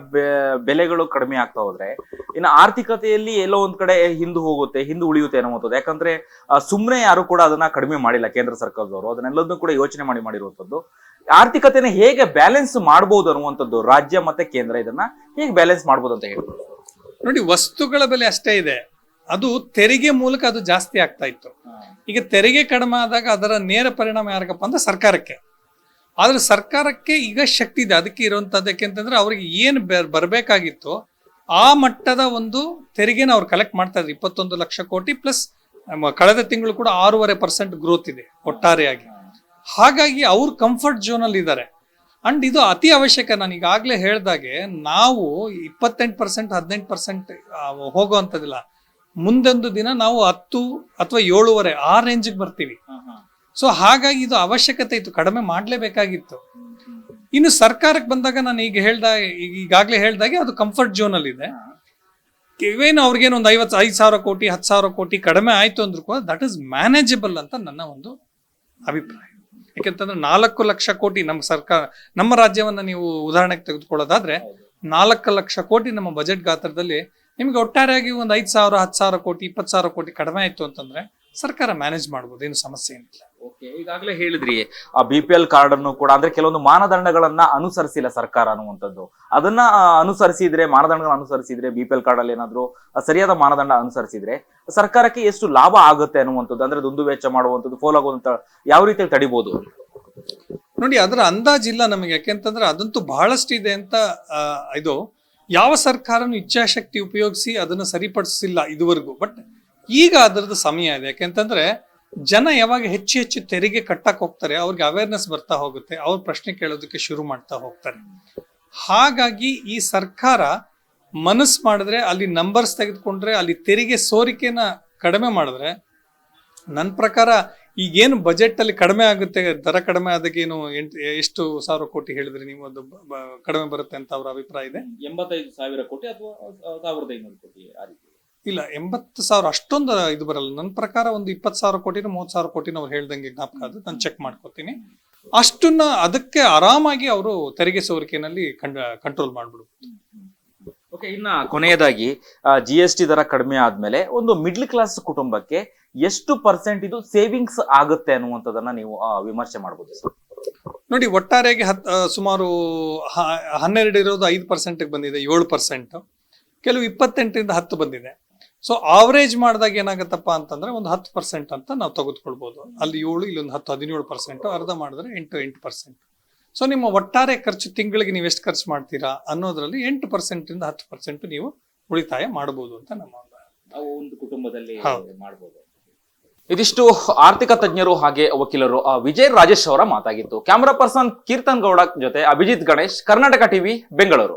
ಬೆಲೆಗಳು ಕಡಿಮೆ ಆಗ್ತಾ ಹೋದ್ರೆ ಇನ್ನು ಆರ್ಥಿಕತೆಯಲ್ಲಿ ಎಲ್ಲೋ ಒಂದ್ ಕಡೆ ಹಿಂದೆ ಹೋಗುತ್ತೆ ಹಿಂದೆ ಉಳಿಯುತ್ತೆ ಅನ್ನುವಂಥದ್ದು ಯಾಕಂದ್ರೆ ಸುಮ್ಮನೆ ಸುಮ್ನೆ ಯಾರು ಕೂಡ ಅದನ್ನ ಕಡಿಮೆ ಮಾಡಿಲ್ಲ ಕೇಂದ್ರ ಸರ್ಕಾರದವರು. ಅದನ್ನೆಲ್ಲದನ್ನು ಕೂಡ ಯೋಚನೆ ಮಾಡಿ ಮಾಡಿರುವಂತದ್ದು ಆರ್ಥಿಕತೆನ ಹೇಗೆ ಬ್ಯಾಲೆನ್ಸ್ ಮಾಡಬಹುದು ಅನ್ನುವಂಥದ್ದು ರಾಜ್ಯ ಮತ್ತೆ ಕೇಂದ್ರ ಇದನ್ನ ಹೇಗೆ ಬ್ಯಾಲೆನ್ಸ್ ಮಾಡಬಹುದು ಅಂತ ಹೇಳಿ. ನೋಡಿ ವಸ್ತುಗಳ ಬೆಲೆ ಅಷ್ಟೇ ಇದೆ. ಅದು ತೆರಿಗೆ ಮೂಲಕ ಅದು ಜಾಸ್ತಿ ಆಗ್ತಾ ಇತ್ತು. ಈಗ ತೆರಿಗೆ ಕಡಿಮೆ ಆದಾಗ ಅದರ ನೇರ ಪರಿಣಾಮ ಯಾರಿಗಪ್ಪ ಅಂದ್ರೆ ಸರ್ಕಾರಕ್ಕೆ. ಆದ್ರೆ ಸರ್ಕಾರಕ್ಕೆ ಈಗ ಶಕ್ತಿ ಇದೆ. ಅದಕ್ಕೆ ಇರುವಂತದ್ದು ಯಾಕೆಂತಂದ್ರೆ ಅವ್ರಿಗೆ ಏನು ಬರಬೇಕಾಗಿತ್ತು ಆ ಮಟ್ಟದ ಒಂದು ತೆರಿಗೆನ ಅವ್ರು ಕಲೆಕ್ಟ್ ಮಾಡ್ತಾ ಇದ್ರು. ಇಪ್ಪತ್ತೊಂದು ಲಕ್ಷ ಕೋಟಿ ಪ್ಲಸ್ ಕಳೆದ ತಿಂಗಳು ಕೂಡ ಆರೂವರೆ ಪರ್ಸೆಂಟ್ ಗ್ರೋತ್ ಇದೆ ಒಟ್ಟಾರೆಯಾಗಿ. ಹಾಗಾಗಿ ಅವ್ರು ಕಂಫರ್ಟ್ ಝೋನ್ ಅಲ್ಲಿ ಇದ್ದಾರೆ ಅಂಡ್ ಇದು ಅತಿ ಅವಶ್ಯಕ. ನಾನು ಈಗಾಗಲೇ ಹೇಳ್ದಾಗೆ ನಾವು ಇಪ್ಪತ್ತೆಂಟು ಪರ್ಸೆಂಟ್ ಹದಿನೆಂಟು ಪರ್ಸೆಂಟ್ ಹೋಗುವಂಥದ್ದಿಲ್ಲ ಮುಂದೊಂದು ದಿನ ನಾವು ಹತ್ತು ಅಥವಾ ಏಳುವರೆ ಆ ರೇಂಜಿಗೆ ಬರ್ತೀವಿ. ಸೊ ಹಾಗಾಗಿ ಇದು ಅವಶ್ಯಕತೆ ಇತ್ತು, ಕಡಿಮೆ ಮಾಡಲೇಬೇಕಾಗಿತ್ತು. ಇನ್ನು ಸರ್ಕಾರಕ್ಕೆ ಬಂದಾಗ ನಾನು ಈಗ ಹೇಳ್ದ, ಈಗಾಗಲೇ ಹೇಳ್ದಾಗೆ ಅದು ಕಂಫರ್ಟ್ ಝೋನ್ ಅಲ್ಲಿ ಇದೆ. ಇವೇನು ಅವ್ರಿಗೇನು ಒಂದು ಐವತ್ತು, ಐದು ಸಾವಿರ ಕೋಟಿ, ಹತ್ತು ಸಾವಿರ ಕೋಟಿ ಕಡಿಮೆ ಆಯ್ತು ಅಂದ್ರೂ ಕೂಡ ದಟ್ ಇಸ್ ಮ್ಯಾನೇಜಬಲ್ ಅಂತ ನನ್ನ ಒಂದು ಅಭಿಪ್ರಾಯ. ಯಾಕೆಂತಂದ್ರೆ ನಾಲ್ಕು ಲಕ್ಷ ಕೋಟಿ ನಮ್ಮ ಸರ್ಕಾರ, ನಮ್ಮ ರಾಜ್ಯವನ್ನ ನೀವು ಉದಾಹರಣೆಗೆ ತೆಗೆದುಕೊಳ್ಳೋದಾದ್ರೆ ನಾಲ್ಕು ಲಕ್ಷ ಕೋಟಿ ನಮ್ಮ ಬಜೆಟ್ ಗಾತ್ರದಲ್ಲಿ ನಿಮಗೆ ಒಟ್ಟಾರೆಯಾಗಿ ಒಂದು ಐದು ಸಾವಿರ, ಹತ್ತು ಸಾವಿರ ಕೋಟಿ, ಇಪ್ಪತ್ತು ಸಾವಿರ ಕೋಟಿ ಕಡಿಮೆ ಆಯ್ತು ಅಂತಂದ್ರೆ ಸರ್ಕಾರ ಮ್ಯಾನೇಜ್ ಮಾಡ್ಬೋದು, ಏನು ಸಮಸ್ಯೆ ಏನಿಲ್ಲ. ಓಕೆ, ಈಗಾಗಲೇ ಹೇಳಿದ್ರಿ, ಆ ಬಿ ಪಿ ಎಲ್ ಕಾರ್ಡ್ ಅನ್ನು ಕೂಡ, ಅಂದ್ರೆ ಕೆಲವೊಂದು ಮಾನದಂಡಗಳನ್ನ ಅನುಸರಿಸಿಲ್ಲ ಸರ್ಕಾರ ಅನ್ನುವಂಥದ್ದು. ಅದನ್ನ ಅನುಸರಿಸಿದ್ರೆ, ಮಾನದಂಡಗಳನ್ನ ಅನುಸರಿಸಿದ್ರೆ ಬಿ ಪಿ ಎಲ್ ಕಾರ್ಡ್ ಅಲ್ಲಿ ಏನಾದ್ರು ಸರಿಯಾದ ಮಾನದಂಡ ಅನುಸರಿಸಿದ್ರೆ, ಸರ್ಕಾರಕ್ಕೆ ಎಷ್ಟು ಲಾಭ ಆಗುತ್ತೆ ಅನ್ನುವಂಥದ್ದು, ಅಂದ್ರೆ ದುಂದು ವೆಚ್ಚ ಮಾಡುವಂಥದ್ದು ಫೋಲ್ ಆಗುವಂತ ಯಾವ ರೀತಿಯಲ್ಲಿ ತಡಿಬಹುದು ನೋಡಿ, ಅದರ ಅಂದಾಜಿಲ್ಲ ನಮಗೆ ಯಾಕೆಂತಂದ್ರೆ ಅದಂತೂ ಬಹಳಷ್ಟು ಇದೆ ಅಂತ ಇದು, ಯಾವ ಸರ್ಕಾರನು ಇಚ್ಛಾಶಕ್ತಿ ಉಪಯೋಗಿಸಿ ಅದನ್ನು ಸರಿಪಡಿಸಿಲ್ಲ ಇದುವರೆಗೂ. ಬಟ್ ಈಗ ಅದರದ್ದು ಸಮಯ ಇದೆ ಯಾಕೆಂತಂದ್ರೆ ಜನ ಯಾವಾಗ ಹೆಚ್ಚು ಹೆಚ್ಚು ತೆರಿಗೆ ಕಟ್ಟಕ್ ಹೋಗ್ತಾರೆ, ಅವ್ರಿಗೆ ಅವೇರ್ನೆಸ್ ಬರ್ತಾ ಹೋಗುತ್ತೆ, ಅವ್ರ ಪ್ರಶ್ನೆ ಕೇಳೋದಕ್ಕೆ ಶುರು ಮಾಡ್ತಾ ಹೋಗ್ತಾರೆ. ಹಾಗಾಗಿ ಈ ಸರ್ಕಾರ ಮನಸ್ಸು ಮಾಡಿದ್ರೆ, ಅಲ್ಲಿ ನಂಬರ್ಸ್ ತೆಗೆದುಕೊಂಡ್ರೆ, ಅಲ್ಲಿ ತೆರಿಗೆ ಸೋರಿಕೆನ ಕಡಿಮೆ ಮಾಡಿದ್ರೆ ನನ್ನ ಪ್ರಕಾರ ಈಗೇನು ಬಜೆಟ್ ಅಲ್ಲಿ ಕಡಿಮೆ ಆಗುತ್ತೆ, ದರ ಕಡಿಮೆ ಆದಾಗ ಏನು ಎಂಟ್- ಎಷ್ಟು ಸಾವಿರ ಕೋಟಿ ಹೇಳಿದ್ರಿ ನೀವು, ಅದು ಕಡಿಮೆ ಬರುತ್ತೆ ಅಂತ ಅವರ ಅಭಿಪ್ರಾಯ ಇದೆ? ಎಂಬತ್ತೈದು ಸಾವಿರ ಕೋಟಿ ಅಥವಾ ಸಾವಿರದ ಐನೂರು ಕೋಟಿ ಆ ರೀತಿ? ಇಲ್ಲ ಎಂಬತ್ತು ಸಾವಿರ ಅಷ್ಟೊಂದು ಇದು ಬರಲ್ಲ. ನನ್ನ ಪ್ರಕಾರ ಒಂದು ಇಪ್ಪತ್ತು ಸಾವಿರ ಕೋಟಿನ ಮೂವತ್ತು ಸಾವಿರ ಕೋಟಿನ ಅವ್ರು ಹೇಳ್ದಂಗೆ ಜ್ಞಾಪಕ ಅದು ನಾನು ಚೆಕ್ ಮಾಡ್ಕೋತೀನಿ. ಅಷ್ಟನ್ನ ಅದಕ್ಕೆ ಆರಾಮಾಗಿ ಅವರು ತೆರಿಗೆ ಸೋರಿಕೆನಲ್ಲಿ ಕಂಟ್ರೋಲ್ ಮಾಡ್ಬಿಡ್ಬೋದು. ಓಕೆ ಇನ್ನ ಕೊನೆಯದಾಗಿ ಜಿ ಎಸ್ ಟಿ ದರ ಕಡಿಮೆ ಆದ್ಮೇಲೆ ಒಂದು ಮಿಡ್ಲ್ ಕ್ಲಾಸ್ ಕುಟುಂಬಕ್ಕೆ ಎಷ್ಟು ಪರ್ಸೆಂಟ್ ಇದು ಸೇವಿಂಗ್ಸ್ ಆಗುತ್ತೆ ಅನ್ನುವಂಥದ್ದನ್ನ ನೀವು ವಿಮರ್ಶೆ ಮಾಡಬಹುದು ಸರ್. ನೋಡಿ ಒಟ್ಟಾರೆಯಾಗಿ ಹತ್ ಸುಮಾರು ಹನ್ನೆರಡು ಇರೋದು ಐದು ಪರ್ಸೆಂಟ್ಗೆ ಬಂದಿದೆ ಏಳು ಪರ್ಸೆಂಟ್ ಕೆಲವು ಇಪ್ಪತ್ತೆಂಟರಿಂದ ಹತ್ತು ಬಂದಿದೆ. ಸೊ ಆವರೇಜ್ ಮಾಡಿದಾಗ ಏನಾಗುತ್ತಪ್ಪ ಅಂತಂದ್ರೆ ಒಂದು ಹತ್ತು ಪರ್ಸೆಂಟ್ ಅಂತ ನಾವು ತೆಗೆದುಕೊಳ್ಬೋದು. ಅಲ್ಲಿ ಏಳು ಒಂದು ಹತ್ತು ಹದಿನೇಳು ಪರ್ಸೆಂಟ್ ಅರ್ಧ ಮಾಡಿದ್ರೆ ಎಂಟು ಎಂಟು ಪರ್ಸೆಂಟ್ ಸೊ ನಿಮ್ಮ ಒಟ್ಟಾರೆ ಖರ್ಚು ತಿಂಗಳಿಗೆ ನೀವು ಎಷ್ಟು ಖರ್ಚು ಮಾಡ್ತೀರಾ ಅನ್ನೋದ್ರಲ್ಲಿ ಎಂಟು ಪರ್ಸೆಂಟ್ ಇಂದ ಹತ್ತು ಪರ್ಸೆಂಟ್ ನೀವು ಉಳಿತಾಯ ಮಾಡಬಹುದು ಅಂತ ನಮ್ಮ ಒಂದು ಒಂದು ಕುಟುಂಬದಲ್ಲಿ ಮಾಡಬಹುದು ಇದಿಷ್ಟು ಆರ್ಥಿಕ ತಜ್ಞರು ಹಾಗೆ ವಕೀಲರು ಆ, ವಿಜಯ್ ರಾಜೇಶ್ ಅವರ ಮಾತಾಗಿತ್ತು. ಕ್ಯಾಮರಾ ಪರ್ಸನ್ ಕೀರ್ತನ್ ಗೌಡ ಜೊತೆ Abhijith Ganesh Karnataka TV Bengaluru.